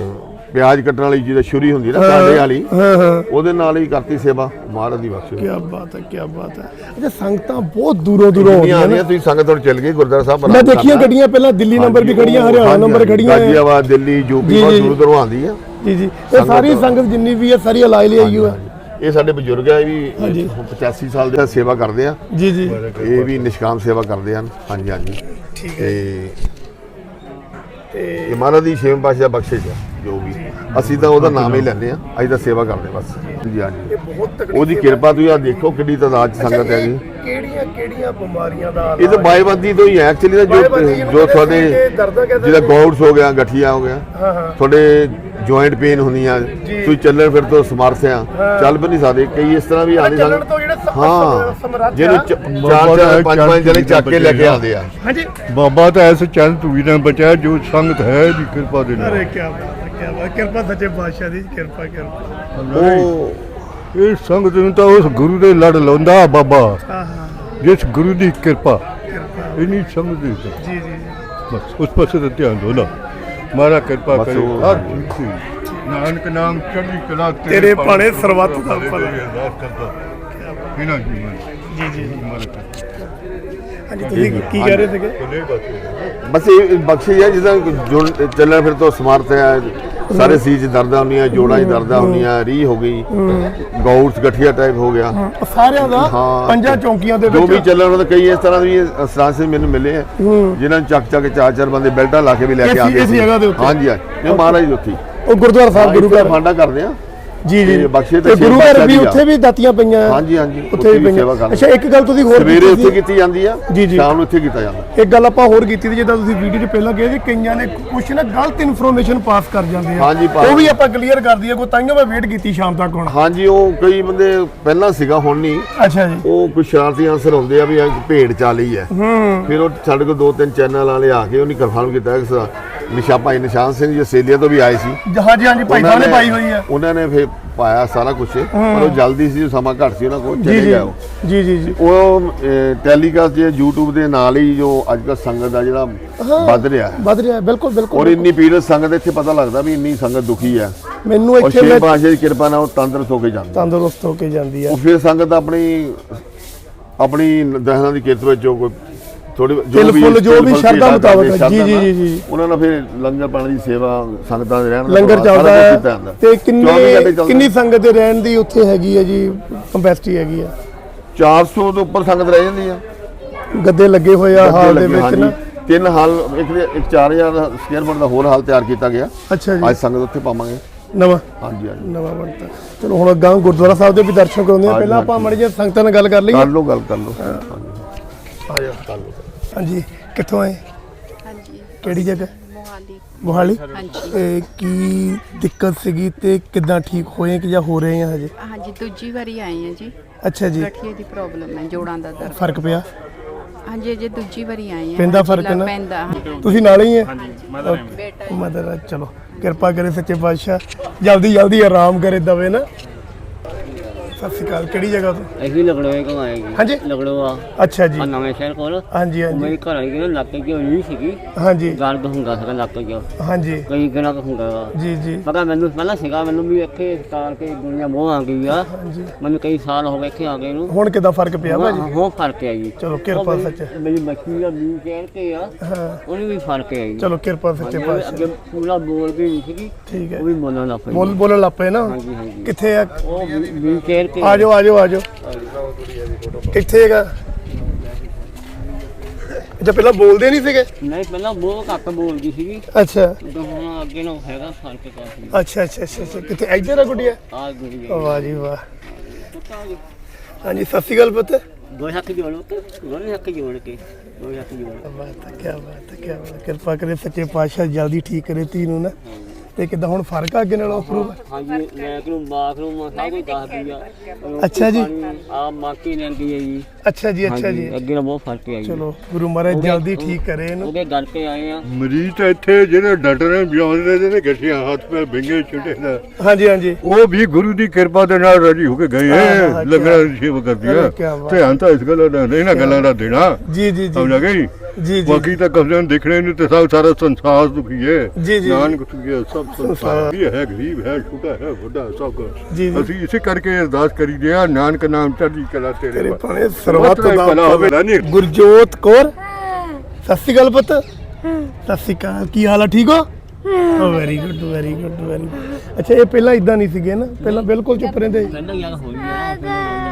A: ਪਿਆਜ਼ ਕੱਟਣ ਵਾਲੀ ਜਿਹਦਾ ਛੁਰੀ ਹੁੰਦੀ ਨਾ ਕਾਂਡੇ ਵਾਲੀ
B: ਹਾਂ ਹਾਂ।
A: ਉਹਦੇ ਨਾਲ ਹੀ ਕਰਤੀ ਸੇਵਾ ਮਹਾਰਾਜ ਦੀ ਬਖਸ਼ਿਸ਼।
B: ਕੀ ਬਾਤ ਹੈ ਕੀ ਬਾਤ ਹੈ। ਅੱਛਾ ਸੰਗਤਾਂ ਬਹੁਤ ਦੂਰੋਂ ਦੂਰੋਂ ਆਉਂਦੀਆਂ ਨੇ।
A: ਤੁਸੀਂ ਸੰਗਤ ਤੋਂ ਚੱਲ ਗਏ ਗੁਰਦੁਆਰਾ ਸਾਹਿਬ
B: ਮੈਂ
A: ਆਰਾਮ
B: ਦੇਖੀਆਂ
A: ਕਰਨਾ।
B: ਗੱਡੀਆਂ ਪਹਿਲਾਂ ਦਿੱਲੀ ਨੰਬਰ ਵੀ
A: ਹਾਂਜੀ,
B: ਖੜੀਆਂ ਹਰਿਆਣਾ
A: ਹਾਂਜੀ,
B: ਨੰਬਰ
A: ਹਾਂਜੀ,
B: ਖੜੀਆਂ ਹੈ।
A: ਗਾਜ਼ੀਆਬਾਦ ਦਿੱਲੀ
B: ਜੀ,
A: ਯੂਪੀ ਬਹੁਤ
B: ਜੀ,
A: ਦੂਰ ਦੂਰੋਂ ਆਉਂਦੀ ਆ।
B: ਜੀ ਜੀ। ਇਹ ਸਾਰੀ ਸੰਗਤ ਜਿੰਨੀ ਵੀ ਹੈ ਸਾਰੀ ਇਲਾਜ ਲਈ ਆਈ ਹੋਈ ਹੈ।
A: ਇਹ ਸਾਡੇ ਬਜ਼ੁਰਗ ਆ ਇਹ ਵੀ
B: ਹਾਂਜੀ।
A: 85 ਸਾਲ ਦੇ ਸੇਵਾ ਕਰਦੇ ਆ।
B: ਜੀ ਜੀ।
A: ਇਹ ਵੀ ਨਿਸ਼ਕਾਮ ਸੇਵਾ ਕਰਦੇ ਹਨ। ਹਾਂਜੀ ਹਾਂਜੀ। ਠੀਕ ਹੈ। ਤੇ ਇਹ ਮਹਾਰਾਜ ਦੀ ਛੇਵੇਂ ਪਾਤਸ਼ਾਹ ਦਾ ਬਖਸ਼ਿਸ਼ ਹੈ ਜੋ ਵੀ। ਅਸੀਂ ਤਾਂ ਉਹਦਾ ਨਾਮ ਹੀ ਲੈਂਦੇ ਆ ਅਸੀਂ ਤਾਂ ਸੇਵਾ ਕਰਦੇ ਬਸ। ਜੀ ਹਾਂਜੀ। ਉਹਦੀ ਕਿਰਪਾ ਤੁਸੀਂ ਆ ਦੇਖੋ ਕਿੰਨੀ ਤਾਦਾਦ ਚ ਸੰਗਤ ਹੈਗੀ
B: ਕਿਹੜੀਆਂ ਕਿਹੜੀਆਂ ਬਿਮਾਰੀਆਂ ਦਾ
A: ਇਹ ਤਾਂ ਬਾਈਬੰਦੀ ਤੋਂ ਹੀ ਹੈ ਐਕਚੁਅਲੀ ਤਾਂ ਜੋ
B: ਨੂੰ
A: ਜੋ ਤੁਹਾਡੇ ਜਿਹਦਾ
B: ਨੇ।
A: ਗਾਊਟਸ ਹੋ ਗਿਆ ਗਠੀਆ ਹੋ ਗਿਆ
B: ਹਾਂ ਹਾਂ।
A: ਤੁਹਾਡੇ ਜੁਆਇੰਟ ਪੇਨ ਹੁੰਦੀਆਂ ਤੁਸੀਂ ਚੱਲਣ ਫਿਰ ਤੋਂ ਸਮਰਥ ਆ ਚੱਲ ਵੀ ਨਹੀਂ ਸਕਦੇ ਕਈ ਇਸ ਤਰ੍ਹਾਂ ਵੀ
B: ਤੋਂ ਸਮ-
A: ਹਾਂ ਜਿਹਨੂੰ
B: ਆ।
A: ਚਾਰ ਚਾਰ ਪੰਜ ਪੰਜ ਜਣੇ ਚੱਕ ਕੇ ਲੈ ਕੇ ਆਉਂਦੇ ਆ।
B: ਹਾਂਜੀ।
I: ਬਾਬਾ ਤਾਂ ਐਸੇ ਚੰਨ ਧੂਈ ਨਾਲ ਬਚਾਇਆ ਜੋ ਸੰਗਤ ਹੈ ਦੀ ਕਿਰਪਾ ਦੇ ਨਾਲ।
B: ਅਰੇ ਕੀ ਬਾਤ ਹੈ ਕੀ ਬਾਤ ਕਿਰਪਾ ਸੱਚੇ ਪਾਤਸ਼ਾਹ ਦੀ ਕਿਰਪਾ ਕਿਰਪਾ।
A: ਉਹ
I: ਇਹ ਸੰਗਤ ਨੂੰ ਤਾਂ ਉਸ ਗੁਰੂ ਦੇ ਲੜ ਲਾਉਂਦਾ ਬਾਬਾ।
B: ਹਾਂ ਹਾਂ।
I: ਜਿਸ ਗੁਰੂ ਦੀ ਕਿਰਪਾ।
B: ਕਿਰਪਾ।
I: ਇਨੀ ਸੰਗਤ ਦੇ।
B: ਜੀ ਜੀ
I: ਬਸ ਉਸ ਪਾਸੇ ਤੇ ਧਿਆਨ ਦੋ ਨਾ। ਮਾਰਾ ਕਿਰਪਾ ਕਰੇ। ਹਰ ਤੇ ਨਾਨਕ ਨਾਮ ਚੜ੍ਹਦੀ ਕਲਾ
B: ਤੇਰੇ ਭਾਣੇ ਸਰਬੱਤ ਦਾ
I: ਕਰਦਾ। ਇਹਨਾਂ ਜੀ
B: ਜੀ ਜੀ।
I: ਮਾਰਾ
B: ਹਾਂਜੀ ਤੁਸੀਂ ਕੀ ਕਹਿ ਰਹੇ ਸੀਗੇ?
I: ਬਸ
A: ਇਹ ਬਖਸ਼ਿਸ਼ ਹੈ ਜਿਹਦਾ ਜੁੜ ਚੱਲਣ ਫਿਰ ਤੋਂ ਸਮਰਥ ਹੈ। ਸਾਰੇ ਸੀਜ ਦਰਦਾਂ ਹੁੰਦੀਆਂ ਜੋੜਾਂ 'ਚ ਦਰਦਾਂ ਹੁੰਦੀਆਂ ਰੀ ਹੋ ਗਈ ਗਾਊਟਸ ਗਠੀਆ ਟਾਈਪ ਹੋ ਗਿਆ
B: ਸਾਰਿਆਂ ਦਾ
A: ਹਾਂ।
B: ਪੰਜਾਂ ਚੌਂਕੀਆਂ ਦੇ
A: ਜੋ ਵੀ
B: ਵਿੱਚ
A: ਚੱਲਣ ਉਹਨਾਂ ਦੇ ਕਈ ਇਸ ਤਰ੍ਹਾਂ ਦੀ ਅਸਰਾਂਸੇ ਮੈਨੂੰ ਮਿਲੇ ਆ ਜਿਨ੍ਹਾਂ ਨੂੰ ਚੱਕ ਚੱਕ ਕੇ ਚਾਰ ਚਾਰ ਬੰਦੇ ਬੈਲਟਾਂ ਲਾ ਕੇ ਵੀ ਲੈ ਕੇ
B: ਇਸੀ-
A: ਆਉਂਦੇ
B: ਇਸੀ ਜਗ੍ਹਾ ਦੇ ਉੱਤੇ?
A: ਹਾਂਜੀ ਹਾਂਜੀ ਇਹ ਮਹਾਰਾਜ ਉੱਥੇ।
B: ਉਹ ਗੁਰਦੁਆਰਾ ਸਾਹਿਬ ਗੁਰੂ ਘਰ
A: ਫਾਂਡਾ ਕਰਦੇ ਆ
B: ਜੀ ਜੀ
A: ਤੇ ਬਖਸ਼ੇ ਤੇ
B: ਤੇ ਗੁਰੂ ਘਰ ਵੀ। ਉੱਥੇ ਵੀ ਦਾਤੀਆਂ ਪਈਆਂ।
A: ਹਾਂਜੀ ਹਾਂਜੀ
B: ਉੱਥੇ ਵੀ ਪਈਆਂ ਅੱਛਾ ਇੱਕ ਗੱਲ ਤੁਸੀਂ ਹੋਰ
A: ਸਵੇਰੇ ਉੱਥੇ। ਕੀਤੀ ਜਾਂਦੀ ਆ। ਸ਼ਾਮ ਨੂੰ ਇੱਥੇ ਕੀਤਾ ਜਾਂਦਾ
B: ਇੱਕ ਗੱਲ ਆਪਾਂ ਹੋਰ ਕੀਤੀ ਸੀ ਜਿੱਦਾਂ ਤੁਸੀਂ ਵੀਡੀਓ 'ਚ ਪਹਿਲਾਂ ਕਹੇ ਸੀ ਕਈਆਂ ਨੇ ਕੁਛ ਨਾ ਗਲਤ ਇਨਫੋਰਮੇਸ਼ਨ ਪਾਸ ਕਰ ਜਾਂਦੇ ਆ। ਉਹ ਵੀ ਆਪਾਂ ਕਲੀਅਰ ਕਰ ਦਈਏ ਕੋਈ ਤਾਈਓ ਮੈਂ ਵੇਟ ਕੀਤੀ ਸ਼ਾਮ ਤੱਕ ਹੁਣ
A: ਹਾਂਜੀ ਉਹ ਕਈ ਬੰਦੇ ਪਹਿਲਾਂ ਸੀਗਾ ਹੁਣ ਨਹੀਂ
B: ਅੱਛਾ ਜੀ
A: ਉਹ ਕੁਝ ਸ਼ਰਾਰਤੀ ਆਨਸਰ ਹੁੰਦੇ ਆ ਵੀ ਇਹ ਭੇਡ ਚਾਲੀ ਹੈ ਫਿਰ ਉਹ ਸਾਡੇ ਕੋਲ ਦੋ ਤਿੰਨ ਚੈਨਲ ਵਾਲੇ ਆ ਕੇ ਉਹਨੇ ਕਨਫਰਮ ਕੀਤਾ ਕਿ ਨਿਸ਼ਾ ਭਾਈ ਨਿਸ਼ਾਨ ਸਿੰਘ ਜੀ ਆਸਟ੍ਰੇਲੀਆ ਤੋਂ ਵੀ ਆਏ ਸੀ।
B: ਹਾਂਜੀ ਹਾਂਜੀ ਭਾਈ ਸਾਹਿਬ ਨੇ ਪਾਈ ਹੋਈ ਆ
A: ਉਹਨਾਂ ਨੇ ਫਿਰ ਪਾਇਆ ਸਾਰਾ ਕੁਝ ਪਰ ਉਹ ਜਲਦੀ ਸੀ ਸਮਾਂ ਘੱਟ ਸੀ ਉਹਨਾਂ ਕੋਲ ਚਲੇ ਉਹ।
B: ਜੀ ਜੀ ਜੀ।
A: ਉਹ ਟੈਲੀਕਾਸਟ ਜੇ YouTube ਦੇ ਨਾਲ ਹੀ ਜੋ ਅੱਜ ਕੱਲ੍ਹ ਸੰਗਤ ਦਾ ਜਿਹੜਾ ਵੱਧ ਰਿਹਾ ਹੈ।
B: ਵੱਧ ਰਿਹਾ ਬਿਲਕੁਲ ਬਿਲਕੁਲ
A: ਔਰ ਇੰਨੀ ਪੀੜ ਸੰਗਤ ਇੱਥੇ ਪਤਾ ਲੱਗਦਾ ਵੀ ਇੰਨੀ ਸੰਗਤ ਦੁਖੀ ਹੈ।
B: ਮੈਨੂੰ ਇੱਥੇ ਮੈਂ
A: ਪਾਸ਼ੇ ਦੀ ਕਿਰਪਾ ਨਾਲ ਉਹ ਤੰਦਰੁਸਤ ਹੋ ਕੇ ਜਾਂਦਾ
B: ਤੰਦਰੁਸਤ ਹੋ ਕੇ ਜਾਂਦੀ ਆ
A: ਉਹ ਫਿਰ ਸੰਗਤ ਆਪਣੀ ਆਪਣੀ ਦਹਨਾਂ ਦੀ ਕਿਰਤ ਵਿੱਚ ਜੋ ਕੋਈ ਥੋੜੀ
B: ਤਿਲ ਫੁੱਲ ਜੋ ਵੀ
A: ਤਿਲ ਫੁੱਲ
B: ਸ਼ਰਧਾ
A: ਭੇਟਾ
B: ਮੁਤਾਬਕ
A: ਕਰਦੇ,
B: ਹੈ। ਜੀ,
A: ਸ਼ਰਧਾ
B: ਜੀ,
A: ਨਾਲ।
B: ਜੀ, ਜੀ।
A: ਉਹਨਾਂ ਨਾਲ ਫਿਰ ਲੰਗਰ ਪਾਣੀ ਦੀ ਸੇਵਾ ਸੰਗਤਾਂ ਦੇ ਰਹਿਣ ਦਾ
B: ਲੰਗਰ
A: ਸਾਰਾ
B: ਚੱਲਦਾ
A: ਕੁਛ
B: ਹੈ
A: ਕੀਤਾ ਜਾਂਦਾ।
B: ਤੇ
A: 24
B: ਕਿੰਨੇ
A: ਘੰਟੇ ਚੱਲਦਾ।
B: ਕਿੰਨੀ ਸੰਗਤ ਦੇ ਰਹਿਣ ਦੀ ਉੱਥੇ ਹੈਗੀ ਹੈ ਜੀ? ਕੰਪੈਸਿਟੀ ਹੈਗੀ ਆ
A: 400 ਤੋਂ ਉੱਪਰ ਸੰਗਤ ਰਹਿ ਜਾਂਦੀ ਆ।
B: ਗੱਦੇ ਲੱਗੇ ਹੋਏ ਆ ਹਾਲ ਦੇ
A: ਲੱਗੇ,
B: ਵਿੱਚ
A: ਹਾਂਜੀ।
B: ਨਾ?
A: ਤਿੰਨ ਹਾਲ ਇੱਕ ਦੇ- ਇੱਕ 4000 ਸਕੁਅਰ ਫੁੱਟ ਦਾ ਹੋਰ ਹਾਲ ਤਿਆਰ ਕੀਤਾ ਗਿਆ।
B: ਅੱਛਾ
A: ਅੱਜ
B: ਜੀ
A: ਸੰਗਤ ਉੱਥੇ ਪਾਵਾਂਗੇ।
B: ਨਵਾਂ?
A: ਹਾਂਜੀ ਹਾਂਜੀ।
B: ਨਵਾਂ ਬਣਤਾ। ਚਲੋ ਹੁਣ ਅੱਗਾ ਗੁਰਦੁਆਰਾ ਸਾਹਿਬ ਦੇ ਵੀ ਦਰਸ਼ਨ ਕਰਾਉਂਦੇ ਆ।
A: ਹਾਂਜੀ,
B: ਪਹਿਲਾਂ ਆਪਾਂ
A: ਹਾਂਜੀ।
B: ਮੜੀ ਜੀ ਸੰਗਤਾਂ ਨਾਲ ਗੱਲ ਕਰ ਲਈਏ।
A: ਕਰ ਲਓ ਗੱਲ ਕਰ ਲਓ।
B: ਆ ਜਾਓ ਹਾਂਜੀ ਕਿੱਥੋਂ ਆਏ?
E: ਹਾਂਜੀ।
B: ਕਿਹੜੀ ਜਗ੍ਹਾ?
E: ਮੋਹਾਲੀ।
B: ਮੋਹਾਲੀ?
E: ਹਾਂਜੀ।
B: ਤੇ ਕੀ ਦਿੱਕਤ ਸੀਗੀ ਤੇ ਕਿੱਦਾਂ ਠੀਕ ਹੋਏ ਕਿ ਜਾਂ ਹੋ ਰਹੇ ਆ ਹਜੇ?
E: ਹਾਂਜੀ ਦੂਜੀ ਵਾਰੀ ਆਏ ਆ ਜੀ।
B: ਅੱਛਾ ਜੀ।
E: ਗਠੀਏ ਦੀ ਪ੍ਰੋਬਲਮ ਹੈ ਜੋੜਾਂ ਦਾ ਦਰਦ।
B: ਫ਼ਰਕ ਪਿਆ?
E: ਹਾਂਜੀ ਅਜੇ ਦੂਜੀ ਵਾਰੀ ਆਏ ਆ।
B: ਪੈਂਦਾ ਫ਼ਰਕ ਹੈ ਨਾ?
E: ਪੈਂਦਾ ਹਾਂ।
B: ਤੁਸੀਂ ਨਾਲ ਹੀ ਹੈ। ਹਾਂਜੀ ਮਦਰ ਚਲੋ। ਕਿਰਪਾ ਕਰੇ ਸੱਚੇ ਪਾਤਸ਼ਾਹ। ਜਲਦੀ ਜਲਦੀ ਆਰਾਮ ਕਰੇ ਦਵੇ ਨਾ। ਸਤਿ ਸ਼੍ਰੀ ਅਕਾਲ ਕਿਹੜੀ ਜਗ੍ਹਾ ਤੋਂ?
J: ਅਸੀਂ ਲਗੜੋਏ ਕੋ ਆਏਗੀ
B: ਹਾਂਜੀ?
J: ਲਗੜੋਆ
B: ਅੱਛਾ ਜੀ।
J: ਆ ਨਵੇਂ ਸ਼ਹਿਰ ਕੋਲ।
B: ਹਾਂਜੀ ਹਾਂਜੀ
J: ਮੇਰੀ ਘਰ ਵਾਲੀ ਕਹਿੰਦੇ ਲੱਕ ਕੀ ਹੋਈ ਸੀਗੀ।
B: ਹਾਂਜੀ।
J: ਦਰਦ ਹੁੰਦਾ ਸੀਗਾ ਲੱਕ 'ਚ
B: ਹਾਂਜੀ।
J: ਕਈ ਦਿਨਾਂ ਤੋਂ ਹੁੰਦਾ ਵਾ।
B: ਜੀ ਜੀ।
J: ਪਤਾ ਮੈਨੂੰ ਪਹਿਲਾਂ ਸੀਗਾ ਮੈਨੂੰ ਵੀ ਇੱਥੇ ਸਤਾਰ ਕੇ ਦੁਨੀਆ ਮੋਹ ਆ ਗਈ ਆ।
B: ਹਾਂਜੀ।
J: ਮੈਨੂੰ ਕਈ ਸਾਲ ਹੋ ਗਏ ਇੱਥੇ ਆ ਗਏ ਨੂੰ।
B: ਹੁਣ ਕਿੱਦਾਂ ਫ਼ਰਕ ਪਿਆ ਭਾਜੀ?
J: ਹੋ ਫ਼ਰਕ ਹੈ ਜੀ।
B: ਚਲੋ ਕਿਰਪਾ
J: ਉਹ ਮੇਰੀ-
B: ਸੱਚੇ।
J: ਮੇਰੀ ਮੱਛੀ ਦਾ ਵੀ ਕਹਿ ਕੇ ਆ।
B: ਹਾਂ।
J: ਉਹਨੂੰ ਵੀ ਫ਼ਰਕ ਜੀ।
B: ਚਲੋ ਕਿਰਪਾ ਸੱਚੇ
J: ਹਾਂਜੀ,
B: ਪਾਤਸ਼ਾਹ।
J: ਅੱਗੇ ਪੂਰਾ ਬੋਲ ਵੀ ਨਹੀਂ ਸੀਗੀ।
B: ਠੀਕ ਹੈ।
J: ਉਹ ਵੀ ਬੋਲਣ ਲੱਗ ਪਈ।
B: ਬੋਲ ਬੋਲਣ ਲੱਪੇ ਨਾ।
J: ਹਾਂਜੀ ਹਾਂਜੀ।
B: ਕਿੱਥੇ ਆ?
J: ਉਹ ਵੀ ਵੀ ਕਹਿ ਕੇ
B: ਆ ਜਾਓ ਆ ਜਾਓ ਆ ਜਾਓ ਕਿੱਥੇ ਹੈਗਾ ਅੱਛਾ ਪਹਿਲਾਂ ਬੋਲਦੇ ਨਹੀਂ ਸੀਗੇ?
J: ਨਹੀਂ ਪਹਿਲਾਂ ਬਹੁਤ ਘੱਟ ਬੋਲਦੀ ਸੀਗੀ।
B: ਅੱਛਾ।
J: ਉਦੋਂ ਹੁਣ ਅੱਗੇ ਨੂੰ ਹੈਗਾ ਫ਼ਰਕ ਕਾਫੀ
B: ਅੱਛਾ ਅੱਛਾ ਅੱਛਾ ਅੱਛਾ। ਕਿੱਥੇ? ਇੱਧਰ ਆ ਗੁੱਡੀਆ?
J: ਆ ਗੁੜੀਆ
B: ਵਾਹ ਜੀ ਵਾਹ। ਹਾਂਜੀ ਸਤਿ ਸ਼੍ਰੀ ਅਕਾਲ ਪੁੱਤ।
J: ਦੋ ਹੱਥ ਜੋੜ ਕੇ ਦੋਨੇ ਹੱਥ ਜੋੜ ਕੇ ਦੋ ਹੱਥ ਜੋੜ।
B: ਬਾਤ ਹੈ ਕੀ ਬਾਤ ਹੈ ਕੀ ਬਾਤ ਹੈ। ਕਿਰਪਾ ਕਰੇ ਸੱਚੇ ਪਾਤਸ਼ਾਹ ਜਲਦੀ ਠੀਕ ਕਰੇ ਤੀ ਨੂੰ ਨਾ। ਤੇ ਕਿਦਾਂ ਹੁਣ ਫ਼ਰਕ ਆ ਅੱਗੇ ਨਾਲੋਂ? ਪ੍ਰੂਵ
J: ਹਾਂਜੀ ਮੈਂ ਕਿ ਨੂੰ ਮਾਖ ਨੂੰ ਮੈਂ ਸਭ ਕੁਝ ਦੱਸ ਦਿਆ
B: ਅੱਛਾ ਜੀ।
J: ਆ ਮਾਕੀ ਲੈਂਦੀ ਹੈ ਜੀ
B: ਅੱਛਾ ਜੀ ਅੱਛਾ ਜੀ।
J: ਅੱਗੇ ਨਾਲ ਬਹੁਤ ਫ਼ਰਕ ਹੈ ਜੀ।
B: ਚਲੋ ਗੁਰੂ ਮਹਾਰਾਜ ਜਲਦੀ ਠੀਕ ਕਰੇ ਇਹਨੂੰ।
J: ਉਹਦੇ ਗੱਲ ਤੇ ਆਏ ਆ।
I: ਮਰੀਜ਼ ਤਾਂ ਇੱਥੇ ਜਿਹੜੇ ਡਾਕਟਰ ਨੇ ਬਿਆਉਂਦੇ ਨੇ ਗੱਠੀਆਂ ਹੱਥ ਪੈਰ ਵਿੰਗੇ ਛੁੱਟੇ ਦਾ
B: ਹਾਂਜੀ ਹਾਂਜੀ।
I: ਉਹ ਵੀ ਗੁਰੂ ਦੀ ਕਿਰਪਾ ਦੇ ਨਾਲ ਰਾਜੀ ਹੋ ਕੇ ਗਏ
B: ਹਾਂ,
I: ਹੈ
B: ਹਾਂ,
I: ਲੰਗਰਾਂ ਦੀ ਸੇਵਾ ਕਰਦੀ
B: ਅਰੇ
I: ਹੈ
B: ਕਿਆ ਬਾਤ।
I: ਧਿਆਨ ਤਾਂ ਇਸ ਗੱਲ ਦਾ ਇਹਨਾਂ ਗੱਲਾਂ ਦਾ ਦੇਣਾ।
B: ਜੀ ਜੀ ਜੀ।
I: ਸਮਝ ਗਈ?
B: ਜੀ ਜੀ।
I: ਬਾਕੀ ਤਾਂ ਦੇਖਣੇ ਨੇ ਤੇ ਸਭ ਸਾਰਾ ਸੰਸਾਰ ਦੁਖੀ ਹੈ
B: ਜੀ, ਜੀ।
I: ਨਾਨਕ ਦੁਖੀ ਹੈ ਸਭ ਸੰਸਾਰ। ਇਹ ਹੈ ਗਰੀਬ ਹੈ ਛੋਟਾ ਹੈ ਵੱਡਾ ਹੈ, ਸਭ ਕੁਛ।
B: ਜੀ, ਜੀ।
I: ਅਸੀਂ ਇਸੇ ਕਰਕੇ ਅਰਦਾਸ ਕਰੀ ਦਿਆ ਨਾਨਕ ਨਾਮ ਚੜ੍ਹਦੀ ਕਲਾ ਤੇਰੇ
B: ਤੇਰੇ
I: ਵੱਲ।
B: ਭਾਣੇ ਸਰਬੱਤ
I: ਬਹੁਤ
B: ਦਾ
I: ਭਲਾ ਹੋਵੇ ਰਾਨੀ
B: ਗੁਰਜੋਤ ਕੌਰ। ਸਤਿ ਸ਼੍ਰੀ ਅਕਾਲ ਪੁੱਤ। ਸਤਿ ਸ਼੍ਰੀ ਅਕਾਲ। ਕੀ ਹਾਲ ਆ ਠੀਕ ਹੋ? Very good very good very good ਅੱਛਾ ਇਹ ਪਹਿਲਾਂ ਇਦਾਂ ਨਹੀਂ ਸੀਗੇ ਨਾ? ਪਹਿਲਾਂ ਬਿਲਕੁਲ ਚੁੱਪ ਰਹਿੰਦੇ। ਸੀ।
J: ਕਹਿੰਦਾ ਯਾਰ ਹੋਈ ਆ।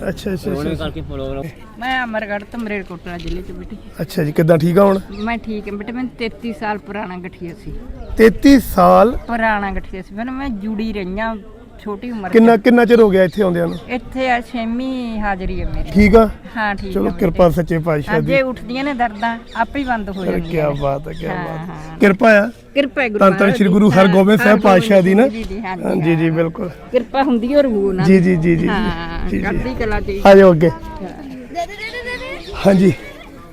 B: ਅੱਛਾ ਅੱਛਾ
J: ਉਹਨੇ
B: ਅੱਛਾ।
J: ਕਰਕੇ ਪ੍ਰੋਗਰਾਮ
C: ਮੈਂ ਅਮਰਗੜ੍ਹ ਤੋਂ ਮਰੇਲਕੋਟਲਾ ਜ਼ਿਲ੍ਹੇ ਚ ਬੇਟੀ
B: ਅੱਛਾ ਜੀ ਕਿੱਦਾਂ ਠੀਕ ਆ ਹੁਣ?
C: ਮੈਂ ਠੀਕ ਹਾਂ ਬੇਟੇ ਮੈਂ 33 ਸਾਲ ਪੁਰਾਣਾ ਗਠੀਆ ਸੀ।
B: 33 ਸਾਲ?
C: ਪੁਰਾਣਾ ਗਠੀਆ ਸੀ। ਫਿਰ ਮੈਂ ਜੁੜੀ ਰਹੀਆਂ ਛੋਟੀ ਉਮਰ 'ਚ।
B: ਕਿੰਨਾ ਕਿੰਨਾ ਚਿਰ ਹੋ ਗਿਆ ਇੱਥੇ ਆਉਂਦਿਆਂ ਨੂੰ?
C: ਇੱਥੇ ਆ ਛੇਵੀਂ ਹਾਜ਼ਰੀ ਹੈ ਮੇਰੀ।
B: ਠੀਕ ਆ?
C: ਹਾਂ ਠੀਕ
B: ਚਲੋ ਕਿਰਪਾ ਸੱਚੇ ਪਾਤਸ਼ਾਹ
C: ਹਾਂ
B: ਦੀ।
C: ਜੇ ਉੱਠਦੀਆਂ ਨੇ ਦਰਦਾਂ ਆਪੇ ਹੀ ਬੰਦ ਹੋ
B: ਕੀ
C: ਜਾਂਦੀਆਂ ਨੇ।
B: ਬਾਤ ਹੈ ਕੀ
C: ਹਾਂ,
B: ਬਾਤ। ਹੈ।
C: ਹਾਂ।
B: ਕਿਰਪਾ ਆ।
C: ਕਿਰਪਾ ਹੈ ਗੁਰੂ
B: ਧੰਨ ਧੰਨ
C: ਮਹਾਰਾਜ
B: ਸ੍ਰੀ
C: ਦੀ।
B: ਗੁਰੂ
C: ਹਾਂ,
B: ਹਰਗੋਬਿੰਦ ਸਾਹਿਬ ਪਾਤਸ਼ਾਹ ਦੀ ਨਾ।
C: ਜੀ, ਜੀ, ਹਾਂਜੀ,
B: ਹਾਂ, ਜੀ ਜੀ
C: ਹਾਂ।
B: ਬਿਲਕੁਲ।
C: ਕਿਰਪਾ ਹੁੰਦੀ ਔਰ ਉਹ ਨਾ।
B: ਜੀ ਜੀ ਜੀ ਜੀ
C: ਹਾਂ
B: ਜੀ ਜੀ।
C: ਚੜ੍ਹਦੀ ਕਲਾ ਤੇ।
B: ਆ ਜਾਓ ਅੱਗੇ। ਹਾਂਜੀ।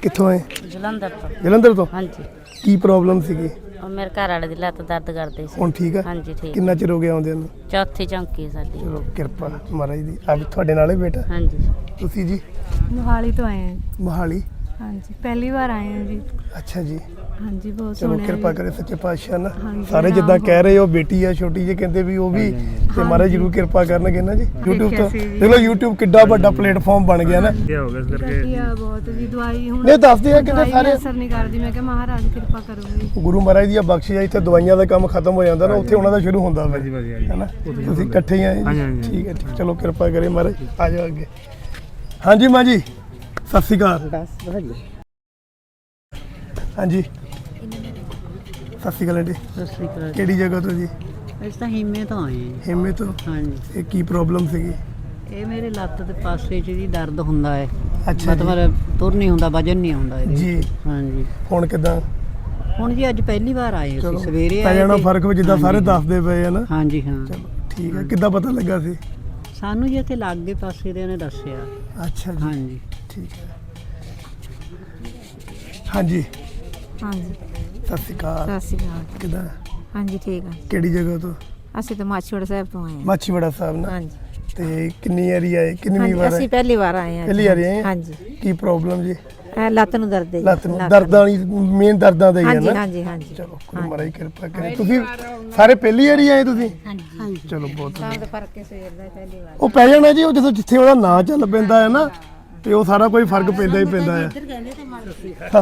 B: ਕਿੱਥੋਂ ਆਏ?
F: ਜਲੰਧਰ ਤੋਂ।
B: ਜਲੰਧਰ ਤੋਂ?
F: ਹਾਂਜੀ।
B: ਕੀ ਪ੍ਰੋਬਲਮ ਸੀਗੀ?
F: ਉਹ ਮੇਰੇ ਘਰ ਵਾਲੇ ਦੀ ਲੱਤ ਦਰਦ ਕਰਦੇ ਸੀ।
B: ਹੁਣ ਠੀਕ ਆ?
F: ਹਾਂਜੀ ਠੀਕ।
B: ਕਿੰਨਾ ਚਿਰ ਹੋ ਗਿਆ ਆਉਂਦਿਆਂ ਨੂੰ?
F: ਚੌਥੀ ਚੌਂਕੀ ਹੈ ਸਾਡੀ।
B: ਚਲੋ ਕਿਰਪਾ ਮਹਾਰਾਜ ਦੀ। ਆ ਵੀ ਤੁਹਾਡੇ ਨਾਲ ਹੀ ਬੇਟਾ?
F: ਹਾਂਜੀ।
B: ਤੁਸੀਂ ਜੀ?
G: ਮੋਹਾਲੀ ਤੋਂ ਆਏ ਹਾਂ
B: ਮੋਹਾਲੀ?
G: ਹਾਂਜੀ ਪਹਿਲੀ ਵਾਰ ਆਏ ਹਾਂ ਜੀ।
B: ਅੱਛਾ ਜੀ।
G: ਹਾਂਜੀ ਬਹੁਤ
B: ਚਲੋ
G: ਸੋਹਣਾ
B: ਕਿਰਪਾ ਕਰੇ ਸੱਚੇ ਪਾਤਸ਼ਾਹ ਨਾ
G: ਹਾਂਜੀ,
B: ਸਾਰੇ
G: ਹਾਂ,
B: ਜਿੱਦਾਂ। ਕਹਿ ਰਹੇ ਹੋ ਬੇਟੀ ਆ ਛੋਟੀ ਜੀ ਕਹਿੰਦੇ ਵੀ ਉਹ ਵੀ ਤੇ ਮਹਾਰਾਜ ਜਰੂਰ ਕਿਰਪਾ ਕਰਨਗੇ ਨਾ ਜੀ। YouTube ਤੋਂ।
G: ਸੀ ਜੀ।
B: ਦੇਖ ਲਓ YouTube ਕਿੱਡਾ ਵੱਡਾ ਪਲੇਟਫਾਰਮ ਬਣ ਗਿਆ ਨਾ।
G: ਵਧੀਆ ਬਹੁਤ ਜੀ ਦਵਾਈ ਹੁਣ
B: ਨਹੀਂ ਦੱਸਦੇ ਆ ਕਿਤੇ
G: ਦਵਾਈ ਵੀ
B: ਸਾਰੇ
G: ਅਸਰ ਨਹੀਂ ਕਰਦੀ। ਮੈਂ ਕਿਹਾ ਮਹਾਰਾਜ ਕਿਰਪਾ ਕਰੂਗੀ।
B: ਗੁਰੂ ਮਹਾਰਾਜ ਦੀਆਂ ਬਖਸ਼ਿਸ਼ਾਂ ਇੱਥੇ ਦਵਾਈਆਂ ਦਾ ਕੰਮ ਖਤਮ ਹੋ ਜਾਂਦਾ ਨਾ ਉੱਥੇ ਉਹਨਾਂ ਦਾ ਸ਼ੁਰੂ ਹੁੰਦਾ ਵਾ ਹੈਨਾ? ਤੁਸੀਂ ਇਕੱਠੇ ਹੀ ਆਏ ਜੀ। ਠੀਕ ਹੈ ਠੀਕ ਚਲੋ ਕਿਰਪਾ ਕਰੇ ਮਹਾਰਾਜ। ਆ ਜਾਓ ਅੱਗੇ। ਹਾਂਜੀ ਮਾਂ ਜੀ। ਸਤਿ ਸ਼੍ਰੀ ਅਕਾਲ। ਹਾਂਜੀ। ਸਤਿ ਸ਼੍ਰੀ ਅਕਾਲ ਆਂਟੀ।
F: ਸਤਿ ਸ੍ਰੀ ਅਕਾਲ।
B: ਕਿਹੜੀ ਜਗ੍ਹਾ ਤੋਂ ਜੀ?
F: ਅਸੀਂ ਤਾਂ ਹੀਮੇ ਤੋਂ ਆਏ ਹਾਂ। ਜੀ।
B: ਹਿੰਮੇ ਤੋਂ?
F: ਹਾਂਜੀ।
B: ਇਹ ਕੀ ਪ੍ਰੋਬਲਮ ਸੀਗੀ?
F: ਇਹ ਮੇਰੇ ਲੱਤ ਦੇ ਪਾਸੇ 'ਚ ਜੀ ਦਰਦ ਹੁੰਦਾ ਹੈ।
B: ਅੱਛਾ ਜੀ।
F: ਮਤਲਬ ਤੁਰ ਨਹੀਂ ਹੁੰਦਾ ਵਜਨ ਨਹੀਂ ਹੁੰਦਾ ਇਹਦੇ।
B: ਜੀ।
F: ਹਾਂਜੀ।
B: ਹੁਣ ਕਿਦਾਂ?
F: ਹੁਣ ਜੀ ਅੱਜ ਪਹਿਲੀ ਵਾਰ ਆਏ ਅਸੀਂ ਸਵੇਰੇ
B: ਪੈ
F: ਆਏ
B: ਜਾਣਾ
F: ਤੇ-
B: ਫ਼ਰਕ ਵੀ ਜਿੱਦਾਂ ਸਾਰੇ
F: ਹਾਂਜੀ,
B: ਦੱਸਦੇ ਪਏ ਆ ਨਾ।
F: ਹਾਂਜੀ ਹਾਂ।
B: ਚਲੋ ਠੀਕ ਹੈ। ਕਿੱਦਾਂ ਪਤਾ ਲੱਗਾ ਸੀ?
F: ਸਾਨੂੰ ਜੀ ਇੱਥੇ ਲਾਗੇ ਪਾਸੇ ਦੇ ਨੇ ਦੱਸਿਆ।
B: ਅੱਛਾ ਜੀ।
F: ਹਾਂਜੀ।
B: ਠੀਕ ਹੈ। ਹਾਂਜੀ।
G: ਹਾਂਜੀ।
B: ਸਤਿ ਸ਼੍ਰੀ ਅਕਾਲ।
G: ਸਤਿ ਸ਼੍ਰੀ ਅਕਾਲ।
B: ਕਿਦਾਂ?
G: ਹਾਂਜੀ ਠੀਕ ਆ।
B: ਕਿਹੜੀ ਜਗ੍ਹਾ ਤੋਂ?
G: ਅਸੀਂ ਤਾਂ ਮਾਛੀਵਾੜਾ ਸਾਹਿਬ ਤੋਂ ਆਏ ਹਾਂ।
B: ਮਾਛੀਵਾੜਾ ਸਾਹਿਬ ਨਾ?
G: ਹਾਂਜੀ।
B: ਤੇ ਕਿੰਨੀ ਵਾਰੀ ਆਏ? ਕਿੰਨੀ
G: ਹਾਂਜੀ,
B: ਵਾਰ
G: ਅਸੀਂ ਪਹਿਲੀ ਵਾਰ ਆਏ ਹਾਂ।
B: ਪਹਿਲੀ ਵਾਰੀ ਆਏ? ਆ?
G: ਹਾਂਜੀ।
B: ਕੀ ਪ੍ਰੋਬਲਮ ਜੀ?
G: ਇਹ ਲੱਤ ਨੂੰ ਦਰਦ ਹੈ ਜੀ,
B: ਲੱਤ ਨੂੰ? ਦਰਦਾਂ ਵਾਲੀ ਮੇਨ ਦਰਦਾਂ ਦਾ ਹੀ ਹੈ
G: ਹਾਂਜੀ
B: ਨਾ?
G: ਹਾਂਜੀ ਹਾਂਜੀ।
B: ਚਲੋ ਕੋਈ ਮਹਾਰਾਜ ਕਿਰਪਾ ਕਰੇ। ਤੁਸੀਂ ਸਾਰੇ ਪਹਿਲੀ ਵਾਰੀ ਆਏ ਤੁਸੀਂ?
G: ਹਾਂਜੀ।
B: ਚਲੋ ਬਹੁਤ
G: ਤਾਂ ਦਾ ਫ਼ਰਕ ਹੈ ਸਵੇਰ ਦਾ ਪਹਿਲੀ ਵਾਰ।
B: ਉਹ ਪੈ ਜਾਣਾ ਜੀ ਉਹ ਜਦੋਂ ਜਿੱਥੇ ਉਹਦਾ ਨਾਂ ਚੱਲ ਪੈਂਦਾ ਹੈ ਨਾ ਤੇ ਉਹ ਸਾਰਾ ਕੋਈ ਫ਼ਰਕ ਪੈਂਦਾ ਹੀ ਪੈਂਦਾ ਹੈ ਸਤਿ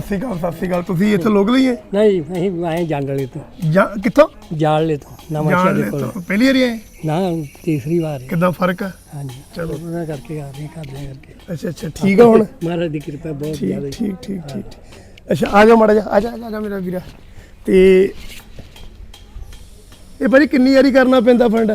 B: ਸ਼੍ਰੀ ਅਕਾਲ। ਸਤਿ ਸ਼੍ਰੀ ਅਕਾਲ ਤੁਸੀਂ ਇੱਥੇ ਲੋਕ ਲਈ ਹੈ?
D: ਨਹੀਂ ਅਸੀਂ ਆਏ ਜੰਡਲੇ ਤੋਂ।
B: ਜਾਂ ਕਿੱਥੋਂ?
D: ਜਾਲੇ ਤੋਂ ਨਵਾਂ
B: ਜਾਣ
D: ਸ਼ਹਿਰ
B: ਲੈ
D: ਦੇ ਕੋਲ।
B: ਤੋਂ। ਪਹਿਲੀ ਵਾਰੀ ਆਏ?
D: ਨਾ ਤੀਸਰੀ ਵਾਰ ਹੈ।
B: ਕਿੱਦਾਂ ਫ਼ਰਕ ਆ?
D: ਹਾਂਜੀ
B: ਚਲੋ।
D: ਉਹਨਾਂ ਕਰਕੇ ਆ ਰਹੇ ਕਰਦੇ ਕਰਕੇ।
B: ਅੱਛਾ ਅੱਛਾ ਠੀਕ ਆ ਹੁਣ?
D: ਮਹਾਰਾਜ ਦੀ ਕਿਰਪਾ ਬਹੁਤ ਜ਼ਿਆਦਾ
B: ਠੀਕ ਠੀਕ ਠੀਕ ਠੀਕ ਠੀਕ। ਅੱਛਾ ਆ ਜਾ ਮੜਾ ਜਾ ਆ ਜਾ ਆ ਜਾ ਮੇਰਾ ਵੀਰਾ। ਤੇ ਇਹ ਭਾਜੀ ਕਿੰਨੀ ਵਾਰੀ ਕਰਨਾ ਪੈਂਦਾ ਫੰਡ?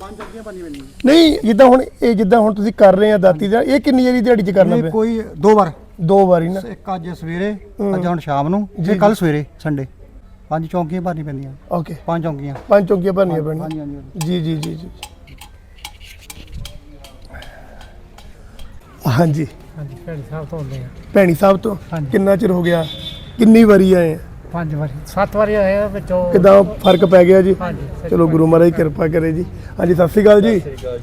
B: ਪੰਜ ਅੱਗੇ ਨਹੀਂ। ਜਿੱਦਾਂ ਹੁਣ ਇਹ ਜਿੱਦਾਂ ਹੁਣ ਤੁਸੀਂ ਕਰ ਰਹੇ ਆ ਦਾਤੀ ਦਾ ਇਹ ਕਿੰਨੀ ਵਾਰੀ ਦਿਹਾੜੀ ਚ ਕਰਨਾ ਪਿਆ?
K: ਕੋਈ ਦੋ ਵਾਰ।
B: ਦੋ ਵਾਰੀ ਨਾ।
K: ਇੱਕ ਅੱਜ ਸਵੇਰੇ ਅੱਜ ਹੁਣ ਸ਼ਾਮ ਨੂੰ ਤੇ ਕੱਲ ਸਵੇਰੇ ਸੰਡੇ। ਪੰਜ ਚੌਂਕੀਆਂ ਭਰਨੀ ਪੈਂਦੀਆਂ।
B: ਓਕੇ।
K: ਪੰਜ ਚੌਂਕੀਆਂ।
B: ਪੰਜ ਚੌਂਕੀਆਂ ਭਰਨੀਆਂ ਪੈਣੀਆਂ।
K: ਹਾਂਜੀ।
B: ਜੀ ਜੀ ਜੀ ਜੀ। ਹਾਂਜੀ।
D: ਹਾਂਜੀ ਭੈਣ ਸਾਹਿਬ ਤੋਂ ਆਉਂਦੇ ਆ।
B: ਭੈਣੀ ਸਾਹਿਬ ਤੋਂ
D: ਹਾਂਜੀ।
B: ਕਿੰਨਾ ਚਿਰ ਹੋ ਗਿਆ? ਕਿੰਨੀ ਵਾਰੀ ਆਏ ਆ?
D: ਪੰਜ ਵਾਰੀ ਸੱਤ ਵਾਰੀ ਆਏ ਆ ਵਿੱਚੋਂ।
B: ਕਿਦਾਂ ਫ਼ਰਕ ਪੈ ਗਿਆ ਜੀ?
D: ਹਾਂਜੀ
B: ਚਲੋ ਗੁਰੂ ਮਹਾਰਾਜ ਕਿਰਪਾ ਕਰੇ ਜੀ। ਹਾਂਜੀ ਸਤਿ ਸ੍ਰੀ ਅਕਾਲ ਜੀ।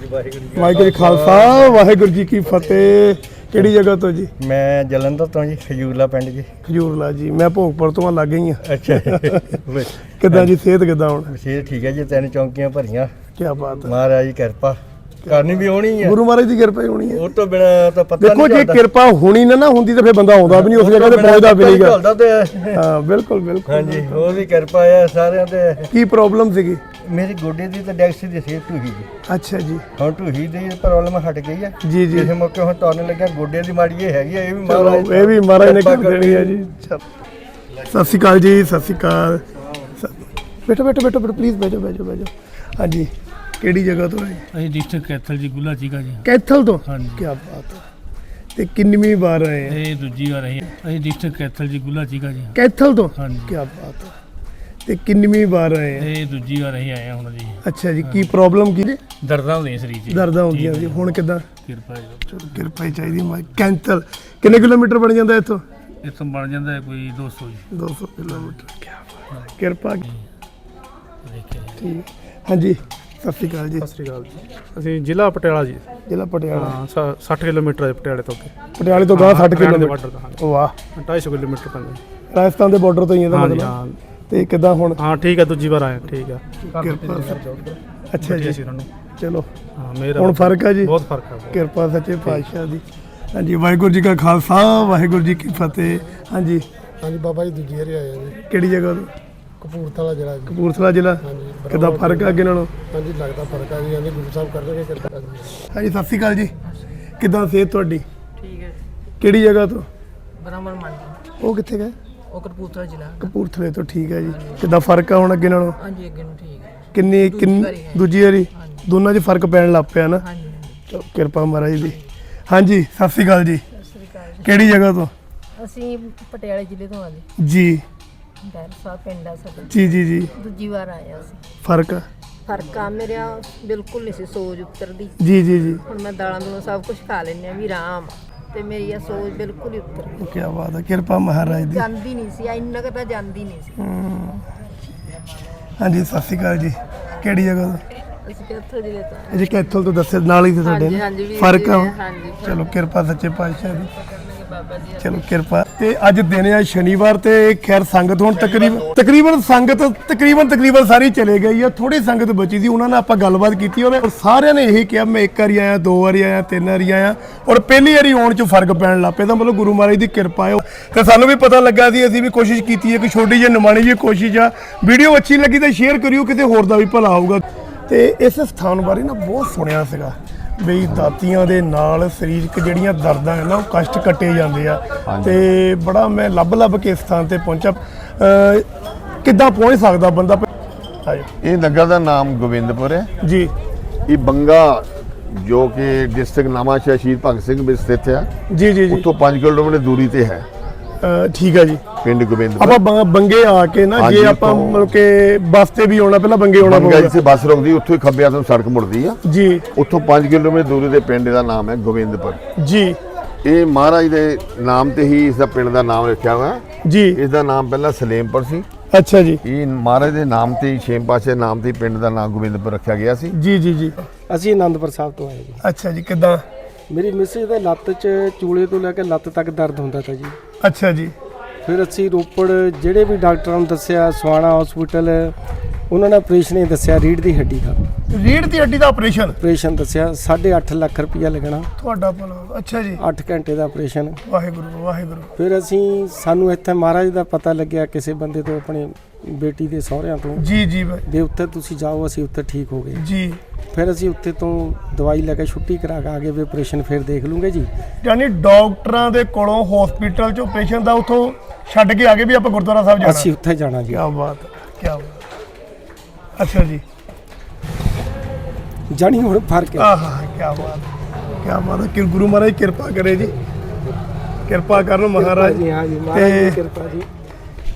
B: ਵਾਹਿਗੁਰੂ ਜੀ ਖਾਲਸਾ। ਵਾਹਿਗੁਰੂ ਜੀ ਕੀ ਫਤਿਹ। ਕਿਹੜੀ ਜਗ੍ਹਾ ਤੋਂ ਜੀ?
K: ਮੈਂ ਜਲੰਧਰ ਤੋਂ ਜੀ ਖਜੂਰਲਾ ਪਿੰਡ ਜੀ।
B: ਖਜੂਰਲਾ ਜੀ ਮੈਂ ਭੋਗਪੁਰ ਤੋਂ ਆ ਲੱਗ ਗਈ ਆ।
K: ਅੱਛਾ।
B: ਕਿਦਾਂ ਜੀ ਸਿਹਤ ਕਿਦਾਂ ਹੁਣ?
K: ਵਿਸ਼ੇਸ਼ ਠੀਕ ਹੈ ਜੀ ਤਿੰਨ ਚੌਂਕੀਆਂ ਭਰੀਆਂ।
B: ਕੀ ਬਾਤ ਹੈ।
K: ਮਹਾਰਾਜ ਦੀ ਕਿਰਪਾ। ਕਰਨੀ ਵੀ ਆਉਣੀ ਆ।
B: ਗੁਰੂ ਮਹਾਰਾਜ ਦੀ ਕਿਰਪਾ ਹੀ ਹੋਣੀ ਹੈ
K: ਉਹ ਤੋਂ ਬਿਨਾ ਤਾਂ ਪਤਾ
B: ਦੇਖੋ ਜੇ ਕਿਰਪਾ ਹੋਣੀ ਨਾ ਨਾ ਹੁੰਦੀ ਤਾਂ ਫਿਰ ਬੰਦਾ ਆਉਂਦਾ ਵੀ ਨਹੀਂ ਉਸ ਜਗ੍ਹਾ ਤੇ ਪਹੁੰਚਦਾ ਵੀ ਨਹੀਂਗਾ
K: ਚੱਲਦਾ ਤੇ।
B: ਹਾਂ ਬਿਲਕੁਲ ਬਿਲਕੁਲ
K: ਹਾਂਜੀ ਉਹਦੀ ਕਿਰਪਾ ਆ ਸਾਰਿਆਂ ਤੇ।
B: ਕੀ ਪ੍ਰੋਬਲਮ ਸੀਗੀ?
K: ਮੇਰੀ ਗੋਡੇ ਦੀ ਤਾਂ ਡੈਕਸ ਦੀ ਸੀ ਢੂਹੀ ਜੀ।
B: ਅੱਛਾ ਜੀ।
K: ਹੁਣ ਢੂਹੀ ਦੀ ਪ੍ਰੋਬਲਮ ਹਟ ਗਈ ਆ।
B: ਜੀ ਜੀ।
K: ਕਿਸੇ ਮੌਕੇ ਹੁਣ ਤੁਰਨ ਲੱਗਿਆ ਗੋਡੇ ਦੀ ਮਾੜੀ ਇਹ ਹੈਗੀ ਆ ਇਹ ਵੀ
B: ਚਲੋ
K: ਮਹਾਰਾਜ
B: ਇਹ ਵੀ ਮਹਾਰਾਜ ਨੇ
K: ਕਿਰਪਾ
B: ਕਰ ਦੇਣੀ ਹੈ ਜੀ। ਚਲੋ। ਸਤਿ ਸ਼੍ਰੀ ਅਕਾਲ ਜੀ ਸਤਿ ਸ਼੍ਰੀ ਅਕਾਲ। ਸ- ਬੈਠੋ ਬੈਠੋ ਬੈਠੋ ਬੈਠੋ ਪਲੀਜ਼ ਬੈਠੋ ਬੈਠੋ ਬੈਠੋ। ਹਾਂਜੀ। ਕਿਹੜੀ ਜਗ੍ਹਾ ਤੋਂ ਹੈ
D: ਅਸੀਂ ਡਿਸਟ੍ਰਿਕਟ ਕੈਥਲ ਜੀ ਗੁੱਲਾ ਚੀਕਾ ਜੀ।
B: ਕੈਥਲ ਤੋਂ?
D: ਹਾਂਜੀ।
B: ਕੀ ਬਾਤ ਹੈ। ਤੇ ਕਿੰਨਵੀਂ ਵਾਰ ਆਏ?
D: ਇਹ ਦੂਜੀ ਵਾਰ ਅਸੀਂ ਅਸੀਂ ਡਿਸਟ੍ਰਿਕਟ ਕੈਥਲ ਜੀ ਗੁੱਲਾ ਚੀਕਾ ਜੀ।
B: ਕੈਥਲ ਤੋਂ?
D: ਹਾਂਜੀ।
B: ਕੀ ਬਾਤ ਹੈ। ਤੇ ਕਿੰਨਵੀਂ ਵਾਰ ਆਏ?
D: ਇਹ ਦੂਜੀ ਵਾਰ ਅਸੀਂ ਆਏ ਹਾਂ ਹੁਣ ਜੀ।
B: ਅੱਛਾ ਜੀ ਕੀ ਪ੍ਰੋਬਲਮ ਕੀ ਜੀ
D: ਦਰਦਾਂ ਹੁੰਦੀਆਂ ਸਰੀਰ 'ਚ।
B: ਦਰਦਾਂ ਹੁੰਦੀਆਂ ਜੀ ਹੁਣ ਕਿਦਾਂ?
D: ਕਿਰਪਾ ਜੀ।
B: ਚਲੋ ਕਿਰਪਾ ਹੀ ਚਾਹੀਦੀ ਮੈਂ ਕੈਂਥਲ। ਕਿੰਨੇ ਕਿਲੋਮੀਟਰ ਬਣ ਜਾਂਦਾ ਇੱਥੋਂ?
D: ਇੱਥੋਂ ਬਣ ਜਾਂਦਾ ਹੈ ਕੋਈ 200 ਜੀ।
B: 200 ਕਿਲੋਮੀਟਰ। ਕੀ ਬਾਤ ਹੈ। ਕਿਰਪਾ।
D: ਦੇਖਿਆ ਜੀ।
B: ਠੀਕ। ਹਾਂਜੀ। ਸਤਿ ਸ਼੍ਰੀ ਅਕਾਲ ਜੀ।
L: ਸਤਿ ਸ਼੍ਰੀ ਅਕਾਲ ਜੀ। ਅਸੀਂ ਜ਼ਿਲ੍ਹਾ ਪਟਿਆਲਾ ਜੀ।
B: ਜ਼ਿਲ੍ਹਾ ਪਟਿਆਲਾ।
L: ਹਾਂ ਸ- 60 ਕਿਲੋਮੀਟਰ ਹੈ ਪਟਿਆਲੇ ਤੋਂ ਅੱਗੇ।
B: ਪਟਿਆਲੇ ਤੋਂ ਗਾਂ 60
L: ਹਰਿਆਣੇ ਦੇ
B: ਕਿਲੋਮੀਟਰ।
L: border ਤੋਂ,
B: ਵਾਹ।
L: 250 ਕਿਲੋਮੀਟਰ ਪੈਂਦਾ
B: ਰਾਜਸਥਾਨ ਦੇ ਬਾਰਡਰ ਤੋਂ ਹੀ ਇਹਦਾ
L: ਹਾਂਜੀ
B: ਮਤਲਬ।
L: ਹਾਂ।
B: ਤੇ ਕਿਦਾਂ ਹੁਣ?
L: ਹਾਂ ਠੀਕ ਹੈ ਦੂਜੀ ਵਾਰ ਆਏ ਠੀਕ ਹੈ।
B: ਕਿਰਪਾ ਅੱਛਾ ਜੀ।
L: ਅਸੀਂ ਉਹਨਾਂ ਨੂੰ।
B: ਚਲੋ।
L: ਹਾਂ ਮੇਰਾ
B: ਹੁਣ ਫ਼ਰਕ ਆ ਜੀ?
L: ਬਹੁਤ ਫ਼ਰਕ ਹੈ। ਬਹੁਤ।
B: ਕਿਰਪਾ ਸੱਚੇ ਪਾਤਸ਼ਾਹ ਦੀ। ਹਾਂਜੀ ਵਾਹਿਗੁਰੂ ਜੀ ਕਾ ਖਾਲਸਾ ਵਾਹਿਗੁਰੂ ਜੀ ਕੀ ਫਤਿਹ। ਹਾਂਜੀ।
K: ਹਾਂਜੀ ਬਾਬਾ ਜੀ ਦੂਜੀ ਵਾਰੀ ਆਏ ਆ ਜੀ।
B: ਕਿਹੜੀ ਜਗ੍ਹਾ ਤੋਂ?
K: ਕਪੂਰਥਲਾ ਜਿਹੜਾ ਜੀ।
B: ਕਪੂਰਥਲਾ ਜ਼ਿਲ੍ਹਾ? ਕਿਦਾਂ ਫ਼ਰਕ ਆ ਅੱਗੇ ਨਾਲੋਂ?
K: ਹਾਂਜੀ ਲੱਗਦਾ ਫ਼ਰਕ ਆ ਜੀ। ਹਾਂਜੀ ਗੁਰੂ ਸਾਹਿਬ ਕਰਨਗੇ ਕਿਰਪਾ
B: ਹਾਂਜੀ ਸਤਿ ਸ਼੍ਰੀ ਅਕਾਲ ਜੀ। ਕਿਦਾਂ ਸਿਹਤ ਤੁਹਾਡੀ? ਠੀਕ ਹੈ। ਕਿਹੜੀ ਜਗ੍ਹਾ ਤੋਂ?
F: ਬ੍ਰਾਹਮਣ ਮੰਡੀ।
B: ਉਹ ਕਿੱਥੇ ਗਏ?
F: ਉਹ ਕਪੂਰਥਲਾ ਜ਼ਿਲ੍ਹਾ।
B: ਕਪੂਰਥਲੇ ਤੋਂ ਠੀਕ ਹੈ ਜੀ। ਕਿਦਾਂ ਫ਼ਰਕ ਆ ਹੁਣ ਅੱਗੇ ਨਾਲੋਂ?
F: ਹਾਂਜੀ ਅੱਗੇ ਨੂੰ ਠੀਕ ਹੈ।
B: ਕਿੰਨੀ ਕਿੰਨੀ ਦੂਜੀ ਵਾਰੀ? ਦੋਨਾਂ 'ਚ ਫ਼ਰਕ ਪੈਣ ਲੱਗ ਪਿਆ ਨਾ?
F: ਹਾਂਜੀ
B: ਚਲੋ ਕਿਰਪਾ ਮਹਾਰਾਜ ਦੀ। ਹਾਂਜੀ ਸਤਿ ਸ਼੍ਰੀ ਅਕਾਲ ਜੀ। ਕਿਹੜੀ ਜਗ੍ਹਾ ਤੋਂ?
G: ਅਸੀਂ ਪਟਿਆਲੇ ਜ਼ਿਲ੍ਹੇ ਤੋਂ ਆਏ
B: ਜੀ।
G: ਡੈਰ ਸਾਹਿਬ ਪਿੰਡ ਆ ਸਾਡਾ।
B: ਜੀ ਜੀ ਜੀ।
G: ਦੂਜੀ ਵਾਰ ਹਾਂ ਅਸੀਂ।
B: ਫ਼ਰਕ? ਆ?
G: ਫ਼ਰਕ ਆ ਮੇਰਾ ਬਿਲਕੁਲ ਨਹੀਂ ਸੀ ਸੋਜ ਉਤਰਦੀ।
B: ਜੀ ਜੀ ਜੀ।
G: ਹੁਣ ਮੈਂ ਦਾਲਾਂ ਦੂਲਾਂ ਸਭ ਕੁਝ ਖਾ ਲੈਂਦੀ ਆ ਵੀ ਆਰਾਮ। ਤੇ ਮੇਰੀ ਆ ਸੋਜ ਬਿਲਕੁਲ ਹੀ ਉਤਰ ਗਈ।
B: ਕੀ ਬਾਤ ਹੈ ਕਿਰਪਾ ਮਹਾਰਾਜ ਦੀ।
G: ਜਾਂਦੀ ਨਹੀਂ ਸੀ ਇੰਨਾ ਕੁ ਤਾਂ ਜਾਂਦੀ ਨਹੀਂ ਸੀ।
B: ਹਾਂਜੀ ਸਤਿ ਸ਼੍ਰੀ ਅਕਾਲ ਜੀ। ਕਿਹੜੀ ਜਗ੍ਹਾ ਤੋਂ?
G: ਅਸੀਂ ਕਿੱਥੋਂ ਜ਼ਿਲ੍ਹੇ ਤੋਂ ਆਏ
B: ਇਹ ਜੀ ਕੈਥਲ ਤੋਂ ਦੱਸੇ ਨਾਲ ਹੀ ਤੇ ਤੁਹਾਡੇ।
G: ਹਾਂਜੀ,
B: ਨਾ?
G: ਹਾਂਜੀ, ਵੀਰ
B: ਫ਼ਰਕ ਆ
G: ਜੀ, ਹਾਂਜੀ,
B: ਚਲੋ ਕਿਰਪਾ ਸੱਚੇ ਪਾਤਸ਼ਾਹ ਦੀ।
G: ਬਾਬਾ ਜੀ
B: ਚਲੋ ਕਿਰਪਾ। ਤੇ ਅੱਜ ਦਿਨ ਆ ਸ਼ਨੀਵਾਰ ਤੇ ਖੈਰ ਸੰਗਤ ਹੁਣ ਤਕਰੀਬਨ ਤਕਰੀਬਨ ਸੰਗਤ ਤਕਰੀਬਨ ਤਕਰੀਬਨ ਸਾਰੀ ਚਲੇ ਗਈ ਆ। ਥੋੜੀ ਸੰਗਤ ਬਚੀ ਸੀ ਉਹਨਾਂ ਨਾਲ ਆਪਾਂ ਗੱਲਬਾਤ ਕੀਤੀ ਉਹਨੇ ਸਾਰਿਆਂ ਨੇ ਇਹੀ ਕਿਹਾ ਮੈਂ ਇੱਕ ਵਾਰੀ ਆਇਆ ਦੋ ਵਾਰੀ ਆਇਆ ਤਿੰਨ ਵਾਰੀ ਆਇਆ। ਔਰ ਪਹਿਲੀ ਵਾਰੀ ਆਉਣ 'ਚ ਫ਼ਰਕ ਪੈਣ ਲੱਗ ਪਿਆ। ਤਾਂ ਮਤਲਬ ਗੁਰੂ ਮਹਾਰਾਜ ਦੀ ਕਿਰਪਾ ਹੈ ਤੇ ਸਾਨੂੰ ਵੀ ਪਤਾ ਲੱਗਾ ਸੀ ਅਸੀਂ ਵੀ ਕੋਸ਼ਿਸ਼ ਕੀਤੀ ਹੈ ਕਿ ਛੋਟੀ ਜਿਹੀ ਨਿਮਾਣੀ ਜਿਹੀ ਕੋਸ਼ਿਸ਼ ਆ। ਵੀਡੀਓ ਅੱਛੀ ਲੱਗੀ ਤਾਂ ਸ਼ੇਅਰ ਕਰਿਓ ਕਿਤੇ ਹੋਰ ਦਾ ਵੀ ਭਲਾ ਹੋਊਗਾ। ਤੇ ਇਸ ਸਥਾਨ ਬਾਰੇ ਨਾ ਬਹੁਤ ਸੁਣਿਆ ਸੀਗਾ। ਬਈ ਦਾਤੀਆਂ ਦੇ ਨਾਲ ਸਰੀਰਕ ਜਿਹੜੀਆਂ ਦਰਦਾਂ ਹੈ ਨਾ ਉਹ ਕਸ਼ਟ ਕੱਟੇ ਜਾਂਦੇ ਆ। ਤੇ ਬੜਾ ਮੈਂ ਲੱਭ ਲੱਭ ਕੇ ਇਸ ਥਾਂ ਤੇ ਪਹੁੰਚਾ। ਕਿੱਦਾਂ ਪਹੁੰਚ ਸਕਦਾ ਬੰਦਾ? ਆਜੋ।
A: ਇਹ ਨਗਰ ਦਾ ਨਾਮ ਗੋਬਿੰਦਪੁਰ ਹੈ।
B: ਜੀ।
A: ਇਹ ਬੰਗਾ ਜੋ ਕਿ ਡਿਸਟ੍ਰਿਕਟ ਨਵਾਂਸ਼ਹਿਰ ਸ਼ਹੀਦ ਭਗਤ ਸਿੰਘ ਵਿੱਚ ਸਥਿਤ ਹੈ।
B: ਜੀ ਜੀ ਜੀ।
A: ਉੱਥੋਂ 5 ਕਿਲੋਮੀਟਰ ਦੂਰੀ ਤੇ ਹੈ।
B: ਠੀਕ ਹੈ ਜੀ।
A: ਪਿੰਡ ਗੋਬਿੰਦਪੁਰ।
B: ਆਪਾਂ ਬੰ- ਬੰਗੇ ਆ ਕੇ ਨਾ
A: ਹਾਂਜੀ,
B: ਜੇ ਆਪਾਂ
A: ਤੋਂ-
B: ਮਤਲਬ ਕਿ ਬੱਸ ਤੇ ਵੀ ਆਉਣਾ ਪਹਿਲਾਂ ਬੰਗੇ ਆਉਣਾ
A: ਬੰਗਾ
B: ਪਊਗਾ।
A: ਜਿੱਥੇ ਬੱਸ ਰੁਕਦੀ ਉੱਥੋਂ ਹੀ ਖੱਬੇ ਨੂੰ ਸੜਕ ਮੁੜਦੀ ਆ।
B: ਜੀ।
A: ਉੱਥੋਂ 5 ਕਿਲੋਮੀਟਰ ਦੂਰੀ ਦੇ ਪਿੰਡ ਦਾ ਨਾਮ ਹੈ ਗੋਬਿੰਦਪੁਰ।
B: ਜੀ।
A: ਇਹ ਮਹਾਰਾਜ ਦੇ ਨਾਮ ਤੇ ਹੀ ਇਸ ਦਾ ਪਿੰਡ ਦਾ ਨਾਮ ਰੱਖਿਆ ਹੋਇਆ।
B: ਜੀ।
A: ਇਸ ਦਾ ਨਾਮ ਪਹਿਲਾਂ ਸਲੇਮਪੁਰ ਸੀ।
B: ਅੱਛਾ ਜੀ।
A: ਇਹ ਮਹਾਰਾਜ ਦੇ ਨਾਮ ਤੇ ਹੀ ਛੇਮ ਪਾਸੇ ਨਾਮ ਤੇ ਹੀ ਪਿੰਡ ਦਾ ਨਾਮ ਗੋਬਿੰਦਪੁਰ ਰੱਖਿਆ ਗਿਆ ਸੀ।
B: ਜੀ ਜੀ ਜੀ।
D: ਅਸੀਂ ਆਨੰਦਪੁਰ ਸਾਹਿਬ ਤੋਂ ਆਏ ਜੀ।
B: ਅੱਛਾ ਜੀ ਕਿਦਾਂ?
D: ਮੇਰੀ ਮਿਸਿਸ ਦੇ ਲੱਤ 'ਚ ਚੂਲੇ ਤੋਂ ਲੈ ਕੇ ਲੱਤ ਤੱਕ ਦਰਦ ਹੁੰਦਾ ਤਾ ਜੀ।
B: ਅੱਛਾ ਜੀ।
D: ਫਿਰ ਅਸੀਂ ਰੋਪੜ ਜਿਹੜੇ ਵੀ ਡਾਕਟਰਾਂ ਨੂੰ ਦੱਸਿਆ ਸਵਾਣਾ ਹਸਪੀਟਲ ਉਹਨਾਂ ਨੇ ਆਪਰੇਸ਼ਨ ਹੀ ਦੱਸਿਆ ਰੀੜ ਦੀ ਹੱਡੀ ਦਾ।
B: ਰੀੜ ਦੀ ਹੱਡੀ ਦਾ ਆਪਰੇਸ਼ਨ
D: ਆਪਰੇਸ਼ਨ ਦੱਸਿਆ 8.5 ਲੱਖ ਰੁਪਇਆ ਲੱਗਣਾ।
B: ਤੁਹਾਡਾ ਭਲਾ ਅੱਛਾ ਜੀ।
D: 8 ਘੰਟੇ ਦਾ ਆਪਰੇਸ਼ਨ
B: ਵਾਹਿਗੁਰੂ ਵਾਹਿਗੁਰੂ।
D: ਫਿਰ ਅਸੀਂ ਸਾਨੂੰ ਇੱਥੇ ਮਹਾਰਾਜ ਦਾ ਪਤਾ ਲੱਗਿਆ ਕਿਸੇ ਬੰਦੇ ਤੋਂ ਆਪਣੇ ਬੇਟੀ ਦੇ ਸਹੁਰਿਆਂ ਤੋਂ
B: ਜੀ ਜੀ ਬਾਈ,
D: ਦੇ ਉੱਤੇ ਤੁਸੀਂ ਜਾਓ ਅਸੀਂ ਉੱਥੇ ਠੀਕ ਹੋ ਗਏ।
B: ਜੀ।
D: ਫਿਰ ਅਸੀਂ ਉੱਥੇ ਤੋਂ ਦਵਾਈ ਲੈ ਕੇ ਛੁੱਟੀ ਕਰਾ ਕੇ ਆ ਗਏ ਵੀ ਆਪਰੇਸ਼ਨ ਫਿਰ ਦੇਖ ਲੂੰਗੇ ਜੀ।
B: ਯਾਨੀ ਡਾਕਟਰਾਂ ਦੇ ਕੋਲੋਂ ਹਸਪੀਟਲ ਚ ਆਪਰੇਸ਼ਨ ਦਾ ਉਥੋਂ ਛੱਡ ਕੇ ਆ ਗਏ ਵੀ ਆਪਾਂ ਗੁਰਦੁਆਰਾ ਸਾਹਿਬ ਜਾਣਾ।
D: ਅਸੀਂ ਉੱਥੇ ਜਾਣਾ ਜੀ।
B: ਕੀ ਬਾਤ ਕੀ ਬਾਤ ਅੱਛਾ ਜੀ।
D: ਜਾਣੀ ਹੁਣ ਫ਼ਰਕ ਹੈ।
B: ਆਹਾ ਕੀ ਬਾਤ ਕੀ ਬਾਤ ਹੈ। ਕਿ ਗੁਰੂ ਮਹਾਰਾਜ ਕਿਰਪਾ ਕਰੇ ਜੀ। ਕਿਰਪਾ ਕਰਨ ਮਹਾਰਾਜ।
D: ਜੀ ਹਾਂ ਜੀ ਮਹਾਰਾਜ ਦੀ
B: ਤੇ
D: ਕਿਰਪਾ ਜੀ।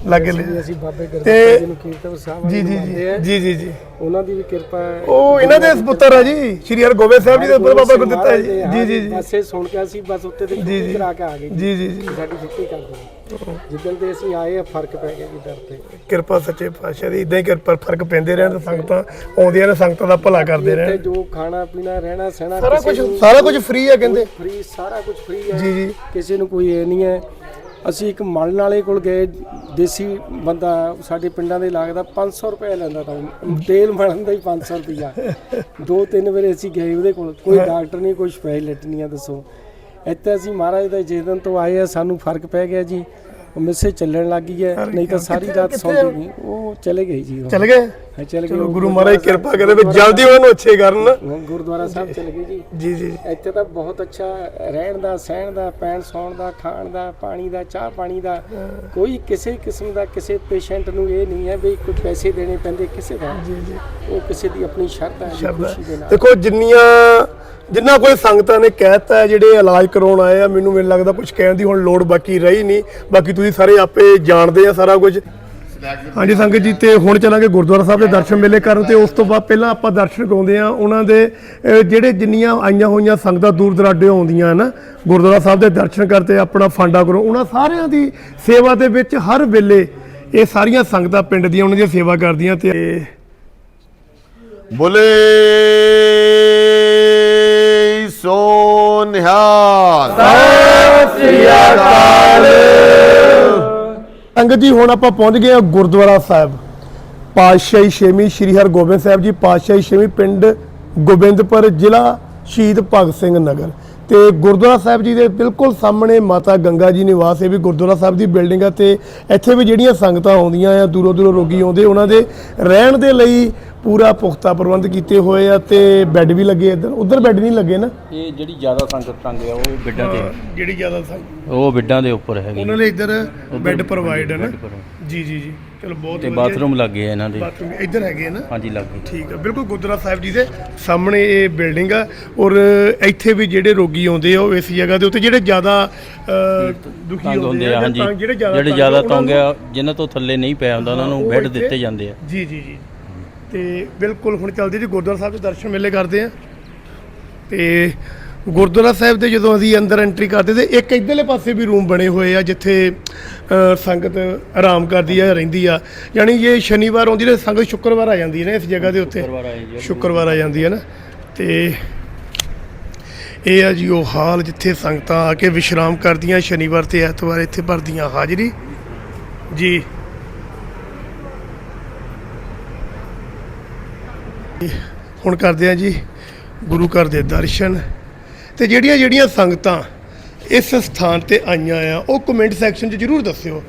B: ਲੱਗੇ ਲੈ
D: ਅਸੀਂ ਬਾਬੇ ਗੁਰਦਿੱਤਾ ਜੀ ਨੂੰ ਕੀਰਤਨ ਸਾਹਿਬ
B: ਜੀ ਜੀ
D: ਆ।
B: ਜੀ ਜੀ ਜੀ
D: ਉਹਨਾਂ ਦੀ ਵੀ ਕਿਰਪਾ ਹੈ।
B: ਉਹ ਇਹਨਾਂ ਦੇ ਪੁੱਤਰ ਆ ਜੀ ਸ਼੍ਰੀ ਹਰਗੋਬਿੰਦ ਸਾਹਿਬ ਜੀ ਦੇ ਉੱਪਰ ਬਾਬਾ ਗੁਰਦਿੱਤਾ ਜੀ। ਜੀ ਜੀ ਜੀ।
D: ਇਹ ਸੁਣ ਕੇ ਅਸੀਂ ਬਸ ਉੱਤੇ ਤੇ
B: ਜੀ।
D: ਕਰਾ ਕੇ ਆ ਗਏ
B: ਜੀ। ਜੀ ਜੀ
D: ਸਾਡੀ ਛੁੱਟੀ ਕਰ ਦਿਓ। ਜਿੱਦਣ ਤੇ ਅਸੀਂ ਆਏ ਆ ਫ਼ਰਕ ਪੈ ਗਿਆ ਜੀ ਦਰ ਤੇ।
B: ਕਿਰਪਾ ਸੱਚੇ ਪਾਤਸ਼ਾਹ ਦੀ ਇਦਾਂ ਹੀ ਕਿਰਪਾ ਫ਼ਰਕ ਪੈਂਦੇ ਰਹਿਣ ਤੇ ਸੰਗਤਾਂ ਆਉਂਦੀਆਂ ਨੇ ਸੰਗਤਾਂ ਦਾ ਭਲਾ ਕਰਦੇ ਰਹਿਣ।
D: ਜੋ ਖਾਣਾ ਪੀਣਾ ਰਹਿਣਾ ਸਹਿਣਾ
B: ਸਾਰਾ ਕੁਝ ਸਾਰਾ ਕੁਝ ਫ੍ਰੀ ਹੈ ਕਹਿੰਦੇ।
D: ਫ੍ਰੀ ਸਾਰਾ ਕੁਝ ਫ੍ਰੀ ਹੈ
B: ਜੀ, ਜੀ।
D: ਕਿਸੇ ਨੂੰ ਕੋਈ ਇਹ ਨਹੀਂ ਹੈ ਅਸੀਂ ਇੱਕ ਮਲਣ ਵਾਲੇ ਕੋਲ ਗਏ ਦੇਸੀ ਬੰਦਾ ਸਾਡੇ ਪਿੰਡਾਂ ਦੇ ਲੱਗਦਾ 500 ਰੁਪਏ ਲੈਂਦਾ ਤਾਂ ਤੇਲ ਮਲਣ ਦਾ ਹੀ 500 ਰੁਪਇਆ ਦੋ ਤਿੰਨ ਵਾਰ ਅਸੀਂ ਗਏ ਉਹਦੇ ਕੋਲ। ਕੋਈ ਡਾਕਟਰ ਨਹੀਂ ਕੋਈ ਸਪੈਸ਼ਲਿਸਟ ਨਹੀਂ ਆ ਦੱਸੋ। ਇੱਥੇ ਅਸੀਂ ਮਹਾਰਾਜ ਦਾ ਜਿਸ ਦਿਨ ਤੋਂ ਆਏ ਆ ਸਾਨੂੰ ਫ਼ਰਕ ਪੈ ਗਿਆ ਜੀ। ਮਿਸੇ ਚੱਲਣ ਲੱਗ ਗਈ ਹੈ ਨਹੀਂ ਤਾਂ ਸਾਰੀ ਰਾਤ ਸੌਂਦੀ ਨਹੀਂ ਉਹ ਚਲੇ ਗਈ ਜੀ।
B: ਚਲ ਗਏ?
D: ਹਾਂ, ਚਲੇ
B: ਗੁਰੂ ਮਹਾਰਾਜ ਕਿਰਪਾ ਕਰੇ ਵੀ ਜਲਦੀ ਉਹਨਾਂ ਨੂੰ ਅੱਛੇ ਕਰਨ
D: ਗੁਰਦੁਆਰਾ ਸਾਹਿਬ ਚਲੇ ਗਏ ਜੀ।
B: ਜੀ ਜੀ
D: ਇੱਥੇ ਤਾਂ ਬਹੁਤ ਅੱਛਾ ਰਹਿਣ ਦਾ ਸਹਿਣ ਦਾ ਪੈਣ ਸੌਣ ਦਾ ਖਾਣ ਦਾ ਪਾਣੀ ਦਾ ਚਾਹ ਪਾਣੀ ਦਾ ਕੋਈ ਕਿਸੇ ਕਿਸਮ ਦਾ ਕਿਸੇ ਪੇਸ਼ੈਂਟ ਨੂੰ ਇਹ ਨਹੀਂ ਹੈ ਵੀ ਕੋਈ ਪੈਸੇ ਦੇਣੇ ਪੈਂਦੇ ਕਿਸੇ ਦਾ। ਉਹ ਕਿਸੇ ਦੀ ਆਪਣੀ ਸ਼ਰਧਾ ਹੈ ਜੀ,
B: ਸ਼ਬਦ
D: ਖੁਸ਼ੀ ਦੇ ਨਾਲ।
B: ਦੇਖੋ ਜਿੰਨੀਆਂ ਜਿੰਨਾ ਕੋਈ ਸੰਗਤਾਂ ਨੇ ਕਹਿਤਾ ਹੈ ਜਿਹੜੇ ਇਲਾਜ ਕਰਾਉਣ ਆਏ ਆ ਮੈਨੂੰ ਮੈਨੂੰ ਲੱਗਦਾ ਕੁਝ ਕਹਿਣ ਦੀ ਹੁਣ ਲੋੜ ਬਾਕੀ ਰਹੀ ਨਹੀਂ। ਬਾਕੀ ਤੁਸੀਂ ਸਾਰੇ ਆਪੇ ਜਾਣਦੇ ਆ ਸਾਰਾ ਕੁਝ ਹਾਂਜੀ ਸੰਗਤ ਜੀ ਤੇ ਹੁਣ ਚਲਾਂਗੇ ਗੁਰਦੁਆਰਾ ਸਾਹਿਬ ਦੇ ਦਰਸ਼ਨ ਮੇਲੇ ਕਰਨ ਤੇ ਉਸ ਤੋਂ ਬਾਅਦ ਪਹਿਲਾਂ ਆਪਾਂ ਦਰਸ਼ਨ ਕਰਾਉਂਦੇ ਆ ਉਹਨਾਂ ਦੇ ਜਿਹੜੇ ਜਿੰਨੀਆਂ ਆਈਆਂ ਹੋਈਆਂ ਸੰਗਤਾਂ ਦੂਰ ਦਰਾਡੇ ਆਉਂਦੀਆਂ ਨਾ ਗੁਰਦੁਆਰਾ ਸਾਹਿਬ ਦੇ ਦਰਸ਼ਨ ਕਰਤੇ ਆਪਣਾ ਫਾਂਡਾ ਕਰੋ। ਉਹਨਾਂ ਸਾਰਿਆਂ ਦੀ ਸੇਵਾ ਦੇ ਵਿੱਚ ਹਰ ਵੇਲੇ ਇਹ ਸਾਰੀਆਂ ਸੰਗਤਾਂ ਪਿੰਡ ਦੀਆਂ ਉਹਨਾਂ ਦੀ ਸੇਵਾ ਕਰਦੀਆਂ ਤੇ
A: ਬੋਲੇ ਸੋ ਨਿਹਾਲ।
B: ਸੰਗਤ ਜੀ, ਹੁਣ ਆਪਾਂ ਪਹੁੰਚ ਗਏ ਹਾਂ ਗੁਰਦੁਆਰਾ ਸਾਹਿਬ। ਪਾਤਸ਼ਾਹੀ ਛੇਵੀਂ ਸ੍ਰੀ ਹਰਗੋਬਿੰਦ ਸਾਹਿਬ ਜੀ, ਪਾਤਸ਼ਾਹੀ ਛੇਵੀਂ ਪਿੰਡ ਗੋਬਿੰਦਪੁਰ ਜ਼ਿਲ੍ਹਾ ਸ਼ਹੀਦ ਭਗਤ ਸਿੰਘ ਨਗਰ। ਤੇ ਗੁਰਦੁਆਰਾ ਸਾਹਿਬ ਜੀ ਦੇ ਬਿਲਕੁਲ ਸਾਹਮਣੇ ਮਾਤਾ ਗੰਗਾ ਜੀ ਨਿਵਾਸ ਇਹ ਵੀ ਗੁਰਦੁਆਰਾ ਸਾਹਿਬ ਦੀ ਬਿਲਡਿੰਗ ਆ ਤੇ ਇੱਥੇ ਵੀ ਜਿਹੜੀਆਂ ਸੰਗਤਾਂ ਆਉਂਦੀਆਂ ਆ ਦੂਰੋਂ ਦੂਰੋਂ ਰੋਗੀ ਆਉਂਦੇ ਉਹਨਾਂ ਦੇ ਰਹਿਣ ਦੇ ਲਈ ਪੂਰਾ ਪੁਖਤਾ ਪ੍ਰਬੰਧ ਕੀਤੇ ਹੋਏ ਆ ਤੇ ਬੈੱਡ ਵੀ ਲੱਗੇ ਇੱਧਰ। ਉੱਧਰ ਬੈੱਡ ਨਹੀਂ ਲੱਗੇ ਨਾ?
H: ਇਹ ਜਿਹੜੀ ਜ਼ਿਆਦਾ ਸੰਗਤ ਤੰਗ ਆ ਉਹ ਬਿੱਡਾਂ ਤੇ।
B: ਜਿਹੜੀ ਜ਼ਿਆਦਾ ਸੰਗਤ।
H: ਉਹ ਬਿੱਡਾਂ ਦੇ ਉੱਪਰ ਹੈਗੀ।
B: ਉਹਨਾਂ ਲਈ ਇੱਧਰ ਬੈੱਡ ਪ੍ਰੋਵਾਈਡ ਹੈ ਨਾ। ਜੀ ਜੀ ਜੀ। ਚਲੋ ਬਹੁਤ
H: ਤੇ
B: ਵਧੀਆ।
H: ਬਾਥਰੂਮ ਲੱਗੇ ਆ ਇਹਨਾਂ ਦੇ।
B: ਬਾਥਰੂਮ ਇੱਧਰ ਹੈਗੇ ਆ ਨਾ?
H: ਹਾਂਜੀ ਲੱਗੇ।
B: ਠੀਕ ਆ ਬਿਲਕੁਲ ਗੁਰਦੁਆਰਾ ਸਾਹਿਬ ਜੀ ਦੇ ਸਾਹਮਣੇ ਇਹ ਬਿਲਡਿੰਗ ਆ। ਔਰ ਇੱਥੇ ਵੀ ਜਿਹੜੇ ਰੋਗੀ ਆਉਂਦੇ ਆ ਉਹ ਇਸ ਜਗ੍ਹਾ ਦੇ ਉੱਤੇ ਜਿਹੜੇ ਜ਼ਿਆਦਾ ਦੁਖੀ
H: ਤੰਗ ਹੁੰਦੇ ਆ
B: ਜਾਂ
H: ਹਾਂਜੀ।
B: ਤੰਗ- ਜਿਹੜੇ ਜ਼ਿਆਦਾ
H: ਜਿਹੜੇ
B: ਤੰਗ
H: ਜ਼ਿਆਦਾ
B: ਉਹਨਾਂ
H: ਤੰਗ
B: ਨੂੰ-
H: ਆ ਜਿਨ੍ਹਾਂ ਤੋਂ ਥੱਲੇ ਨਹੀਂ ਪਿਆ ਹੁੰਦਾ ਉਹਨਾਂ ਨੂੰ
B: ਉਹ
H: ਬੈੱਡ
B: ਇੱਥੇ-
H: ਦਿੱਤੇ ਜਾਂਦੇ ਆ।
B: ਜੀ ਜੀ ਜੀ। ਤੇ ਬਿਲਕੁਲ ਹੁਣ ਚੱਲਦੇ ਜੀ ਗੁਰਦੁਆਰਾ ਸਾਹਿਬ ਦੇ ਦਰਸ਼ਨ ਮੇਲੇ ਕਰਦੇ ਆ। ਤੇ ਗੁਰਦੁਆਰਾ ਸਾਹਿਬ ਦੇ ਜਦੋਂ ਅਸੀਂ ਅੰਦਰ ਐਂਟਰੀ ਕਰਦੇ ਤੇ ਇੱਕ ਇਧਰਲੇ ਪਾਸੇ ਵੀ ਰੂਮ ਬਣੇ ਹੋਏ ਆ ਜਿੱਥੇ ਸੰਗਤ ਆਰਾਮ ਕਰਦੀ ਆ ਰਹਿੰਦੀ ਆ। ਯਾਨੀ ਇਹ ਸ਼ਨੀਵਾਰ ਆਉਂਦੀ ਨੇ ਸੰਗਤ ਸ਼ੁੱਕਰਵਾਰ ਆ ਜਾਂਦੀ ਨਾ ਇਸ ਜਗ੍ਹਾ ਦੇ ਉੱਤੇ।
H: ਸ਼ੁੱਕਰਵਾਰ ਆ ਜਾਂਦੀ ਆ।
B: ਸ਼ੁੱਕਰਵਾਰ ਆ ਜਾਂਦੀ ਹੈ ਨਾ। ਤੇ ਇਹ ਆ ਜੀ ਉਹ ਹਾਲ ਜਿੱਥੇ ਸੰਗਤਾਂ ਆ ਕੇ ਵਿਸ਼ਰਾਮ ਕਰਦੀਆਂ ਸ਼ਨੀਵਾਰ ਤੇ ਐਤਵਾਰ ਇੱਥੇ ਭਰਦੀਆਂ ਹਾਜ਼ਰੀ। ਜੀ। ਹੁਣ ਕਰਦੇ ਆ ਜੀ ਗੁਰੂ ਘਰ ਦੇ ਦਰਸ਼ਨ। ਤੇ ਜਿਹੜੀਆਂ ਜਿਹੜੀਆਂ ਸੰਗਤਾਂ ਇਸ ਸਥਾਨ ਤੇ ਆਈਆਂ ਆ, ਉਹ ਕਮੈਂਟ ਸੈਕਸ਼ਨ 'ਚ ਜਰੂਰ ਦੱਸਿਓ।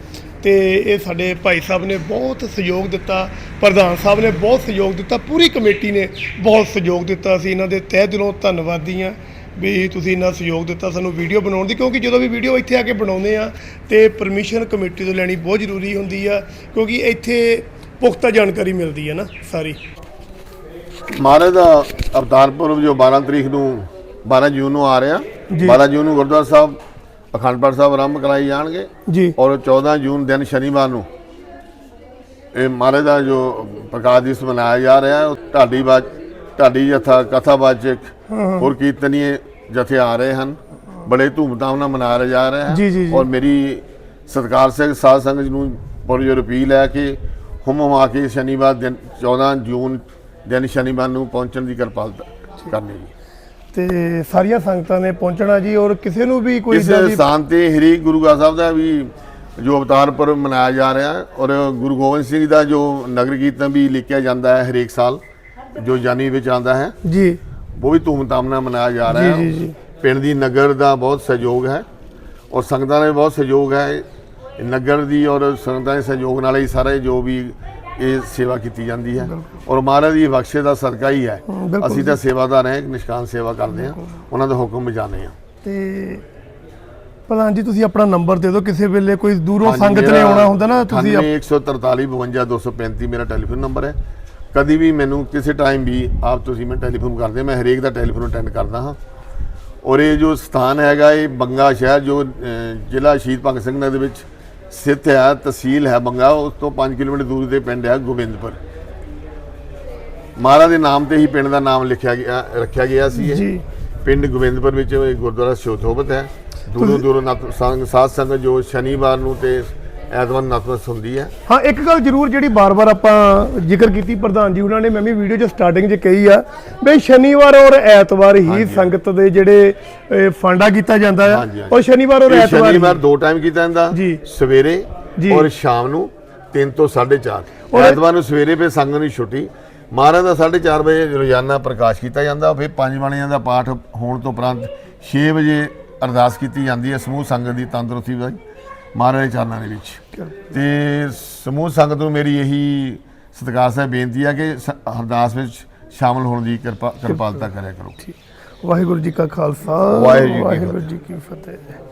B: ਤੇ ਇਹ ਸਾਡੇ ਭਾਈ ਸਾਹਿਬ ਨੇ ਬਹੁਤ ਸਹਿਯੋਗ ਦਿੱਤਾ, ਪ੍ਰਧਾਨ ਸਾਹਿਬ ਨੇ ਬਹੁਤ ਸਹਿਯੋਗ ਦਿੱਤਾ, ਪੂਰੀ ਕਮੇਟੀ ਨੇ ਬਹੁਤ ਸਹਿਯੋਗ ਦਿੱਤਾ। ਸੀ ਇਹਨਾਂ ਦੇ ਤਹਿ ਦਿਲੋਂ ਧੰਨਵਾਦੀ ਆ ਵੀ ਤੁਸੀਂ ਇੰਨਾ ਸਹਿਯੋਗ ਦਿੱਤਾ ਸਾਨੂੰ ਵੀਡੀਓ ਬਣਾਉਣ ਦੀ, ਕਿਉਂਕਿ ਜਦੋਂ ਵੀ ਵੀਡੀਓ ਇੱਥੇ ਆ ਕੇ ਬਣਾਉਂਦੇ ਆ, ਤੇ ਪਰਮਿਸ਼ਨ ਕਮੇਟੀ ਤੋਂ ਲੈਣੀ ਬਹੁਤ ਜ਼ਰੂਰੀ ਹੁੰਦੀ ਆ, ਕਿਉਂਕਿ ਇੱਥੇ ਪੁਖਤਾ ਜਾਣਕਾਰੀ ਮਿਲਦੀ ਹੈ ਨਾ ਸਾਰੀ।
A: ਮਹਾਰਾਜ ਦਾ ਅਵਤਾਰ ਪੁਰਬ ਜੋ 12 ਤਰੀਕ ਨੂੰ 12 ਜੂਨ ਨੂੰ ਆ ਰਿਹਾ
B: ਜੀ।
A: 12 ਜੂਨ ਨੂੰ ਗੁਰਦੁਆਰਾ ਸਾਹਿਬ ਅਖੰਡ ਪਾਠ ਸਾਹਿਬ ਆਰੰਭ ਕਰਾਏ ਜਾਣਗੇ।
B: ਜੀ।
A: ਔਰ 14 ਜੂਨ ਦਿਨ ਸ਼ਨੀਵਾਰ ਨੂੰ ਇਹ ਮਹਾਰਾਜ ਦਾ ਜੋ ਪ੍ਰਕਾਸ਼ ਦਿਵਸ ਮਨਾਇਆ ਜਾ ਰਿਹਾ ਹੈ ਢਾਡੀ ਬਾਜ ਢਾਡੀ ਜਥਾ ਕਥਾਵਾਚਕ ਹੋਰ ਕੀਰਤਨੀਏ ਜਥੇ ਆ ਰਹੇ ਹਨ। ਬੜੇ ਧੂਮਧਾਮ ਨਾਲ ਮਨਾਇਆ ਜਾ ਰਿਹਾ ਹੈ। ਔਰ ਮੇਰੀ ਸਤਿਕਾਰ ਸਿੰਘ ਸਾਧ ਸੰਗਤ ਨੂੰ ਬੜੀ ਜੋ ਅਪੀਲ ਹੈ ਕਿ ਹੁਮ ਹੁਮਾ ਕੇ ਸ਼ਨੀਵਾਰ ਦਿਨ 14 ਜੂਨ ਦਿਨ ਸ਼ਨੀਵਾਰ ਨੂੰ ਪਹੁੰਚਣ ਦੀ ਕਿਰਪਾਲਤਾ ਕਰਨੀ ਜੀ
B: ਤੇ ਸਾਰੀਆਂ ਸੰਗਤਾਂ ਨੇ ਪਹੁੰਚਣਾ ਜੀ ਔਰ ਕਿਸੇ ਨੂੰ ਵੀ ਕੋਈ
A: ਇਸ ਸਥਾਨ ਤੇ ਹਰੀ ਗੁਰੂ ਗ੍ਰੰਥ ਸਾਹਿਬ ਦਾ ਵੀ ਜੋ ਅਵਤਾਰ ਪੁਰਬ ਮਨਾਇਆ ਜਾ ਰਿਹਾ ਔਰ ਗੁਰੂ ਗੋਬਿੰਦ ਸਿੰਘ ਦਾ ਜੋ ਨਗਰ ਕੀਰਤਨ ਵੀ ਲਿਖਿਆ ਜਾਂਦਾ ਹੈ ਹਰੇਕ ਸਾਲ ਜੋ ਜਾਨੀ ਵਿੱਚ ਆਉਂਦਾ ਹੈ।
B: ਜੀ।
A: ਉਹ ਵੀ ਧੂਮਧਾਮ ਨਾਲ ਮਨਾਇਆ ਜਾ ਰਿਹਾ ਹੈ
B: ਜੀ, ਜੀ।
A: ਪਿੰਡ ਦੀ ਨਗਰ ਦਾ ਬਹੁਤ ਸਹਿਯੋਗ ਹੈ ਔਰ ਸੰਗਤਾਂ ਦਾ ਵੀ ਬਹੁਤ ਸਹਿਯੋਗ ਹੈ। ਨਗਰ ਦੀ ਔਰ ਸੰਗਤਾਂ ਦੇ ਸਹਿਯੋਗ ਨਾਲ ਹੀ ਸਾਰੇ ਜੋ ਵੀ ਇਹ ਸੇਵਾ ਕੀਤੀ ਜਾਂਦੀ ਹੈ। ਔਰ ਮਹਾਰਾਜ ਦੀ ਬਖਸ਼ੇ ਦਾ ਸਦਕਾ ਹੀ ਹੈ। ਅਸੀਂ ਤਾਂ ਸੇਵਾਦਾਰ ਹਾਂ ਨਿਸ਼ਕਾਨ ਸੇਵਾ ਕਰਦੇ ਹਾਂ। ਉਹਨਾਂ ਦਾ ਹੁਕਮ ਬਜਾਣੇ ਹਾਂ।
B: ਤੇ ਪ੍ਰਧਾਨ ਜੀ ਤੁਸੀਂ ਆਪਣਾ ਨੰਬਰ ਦੇ ਦਿਓ। ਕਿਸੇ ਵੇਲੇ ਕੋਈ ਦੂਰੋਂ ਸੰਗਤ ਨੇ ਆਉਣਾ ਹੁੰਦਾ ਨਾ ਤੁਸੀਂ ਆਪ-
A: 143 52 235 ਮੇਰਾ ਟੈਲੀਫੋਨ ਨੰਬਰ ਹੈ। ਕਦੀ ਵੀ ਮੈਨੂੰ ਕਿਸੇ ਟਾਈਮ ਵੀ ਆਪ ਤੁਸੀਂ ਮੈਂ ਟੈਲੀਫੋਨ ਕਰਦੇ ਮੈਂ ਹਰੇਕ ਦਾ ਟੈਲੀਫੋਨ ਅਟੈਂਡ ਕਰਦਾ ਹਾਂ। ਔਰ ਇਹ ਜੋ ਸਥਾਨ ਹੈਗਾ ਇਹ ਬੰਗਾ ਸ਼ਹਿਰ ਜੋ ਜ਼ਿਲ੍ਹਾ ਸ਼ਹੀਦ ਭਗਤ ਸਿੰਘ ਨਗਰ ਦੇ ਵਿੱਚ ਸਥਿਤ ਹੈ ਤਹਿਸੀਲ ਹੈ ਬੰਗਾ ਉਸ ਤੋਂ 5 ਕਿਲੋਮੀਟਰ ਦੂਰ ਤੇ ਪਿੰਡ ਹੈ ਗੋਬਿੰਦਪੁਰ। ਮਹਾਰਾਜ ਦੇ ਨਾਮ ਤੇ ਹੀ ਪਿੰਡ ਦਾ ਨਾਮ ਲਿਖਿਆ ਗਿਆ ਰੱਖਿਆ ਗਿਆ ਸੀ ਇਹ। ਪਿੰਡ ਗੋਬਿੰਦਪੁਰ ਵਿੱਚ ਗੁਰਦੁਆਰਾ ਸ਼ੋਭਤ ਹੈ। ਦੂਰੋਂ ਦੂਰੋਂ ਸਾਧ ਸੰਗਤ ਜੋ ਸ਼ਨੀਵਾਰ ਨੂੰ ਤੇ ਐਤਵਾਰ ਨਤਮਸਤ ਹੁੰਦੀ ਹੈ
B: ਹਾਂ ਇੱਕ ਗੱਲ ਜ਼ਰੂਰ ਜਿਹੜੀ ਬਾਰ-ਬਾਰ ਆਪਾਂ ਜ਼ਿਕਰ ਕੀਤੀ ਪ੍ਰਧਾਨ ਜੀ ਉਹਨਾਂ ਨੇ ਮੈਂ ਵੀ ਵੀਡੀਓ 'ਚ ਸਟਾਰਟਿੰਗ 'ਚ ਕਹੀ ਆ ਵੀ ਸ਼ਨੀਵਾਰ ਔਰ ਐਤਵਾਰ ਹੀ। ਸੰਗਤ ਦੇ ਜਿਹੜੇ ਫਾਂਡਾ ਕੀਤਾ ਜਾਂਦਾ ਆ। ਔਰ ਸ਼ਨੀਵਾਰ ਔਰ ਐਤਵਾਰ
A: ਸ਼ਨੀਵਾਰ। ਦੋ ਟਾਈਮ ਕੀਤਾ ਜਾਂਦਾ
B: ਜੀ।
A: ਸਵੇਰੇ
B: ਜੀ।
A: ਔਰ ਸ਼ਾਮ ਨੂੰ 3 ਤੋਂ 4:30
B: ਔਰ-
A: ਐਤਵਾਰ ਨੂੰ ਸਵੇਰੇ ਫਿਰ ਸੰਗਤ ਨੂੰ ਛੁੱਟੀ ਮਹਾਰਾਜ ਦਾ 4:30 ਵਜੇ ਰੋਜ਼ਾਨਾ ਪ੍ਰਕਾਸ਼ ਕੀਤਾ ਜਾਂਦਾ ਫਿਰ ਪੰਜ ਬਾਣੀਆਂ ਦਾ ਪਾਠ ਹੋਣ ਤੋਂ ਉਪਰੰਤ 6 ਵਜੇ ਅਰਦਾਸ ਕੀਤੀ ਜਾਂਦੀ ਹੈ ਸਮੂਹ ਸੰਗਤ ਦੀ ਤੰਦਰੁਸਤੀ ਲਈ ਮਹਾਰਾਜ ਦੇ ਚਰਨਾਂ ਦੇ ਵਿੱਚ ਤੇ ਸਮੂਹ ਸੰਗਤ ਨੂੰ ਮੇਰੀ ਇਹੀ ਸਤਿਕਾਰ ਸਾਹਿਬ ਬੇਨਤੀ ਹੈ ਕਿ ਸ- ਅਰਦਾਸ ਵਿੱਚ ਸ਼ਾਮਲ ਹੋਣ ਦੀ ਕਿਰਪਾ ਕਿਰਪਾਲਤਾ ਕਰਿਆ ਕਰੋ।
B: ਵਾਹਿਗੁਰੂ ਜੀ ਕਾ ਖਾਲਸਾ
A: ਵਾਹਿਗੁਰੂ ਜੀ ਕੀ
B: ਵਾਹਿਗੁਰੂ ਜੀ ਕੀ ਫਤਿਹ।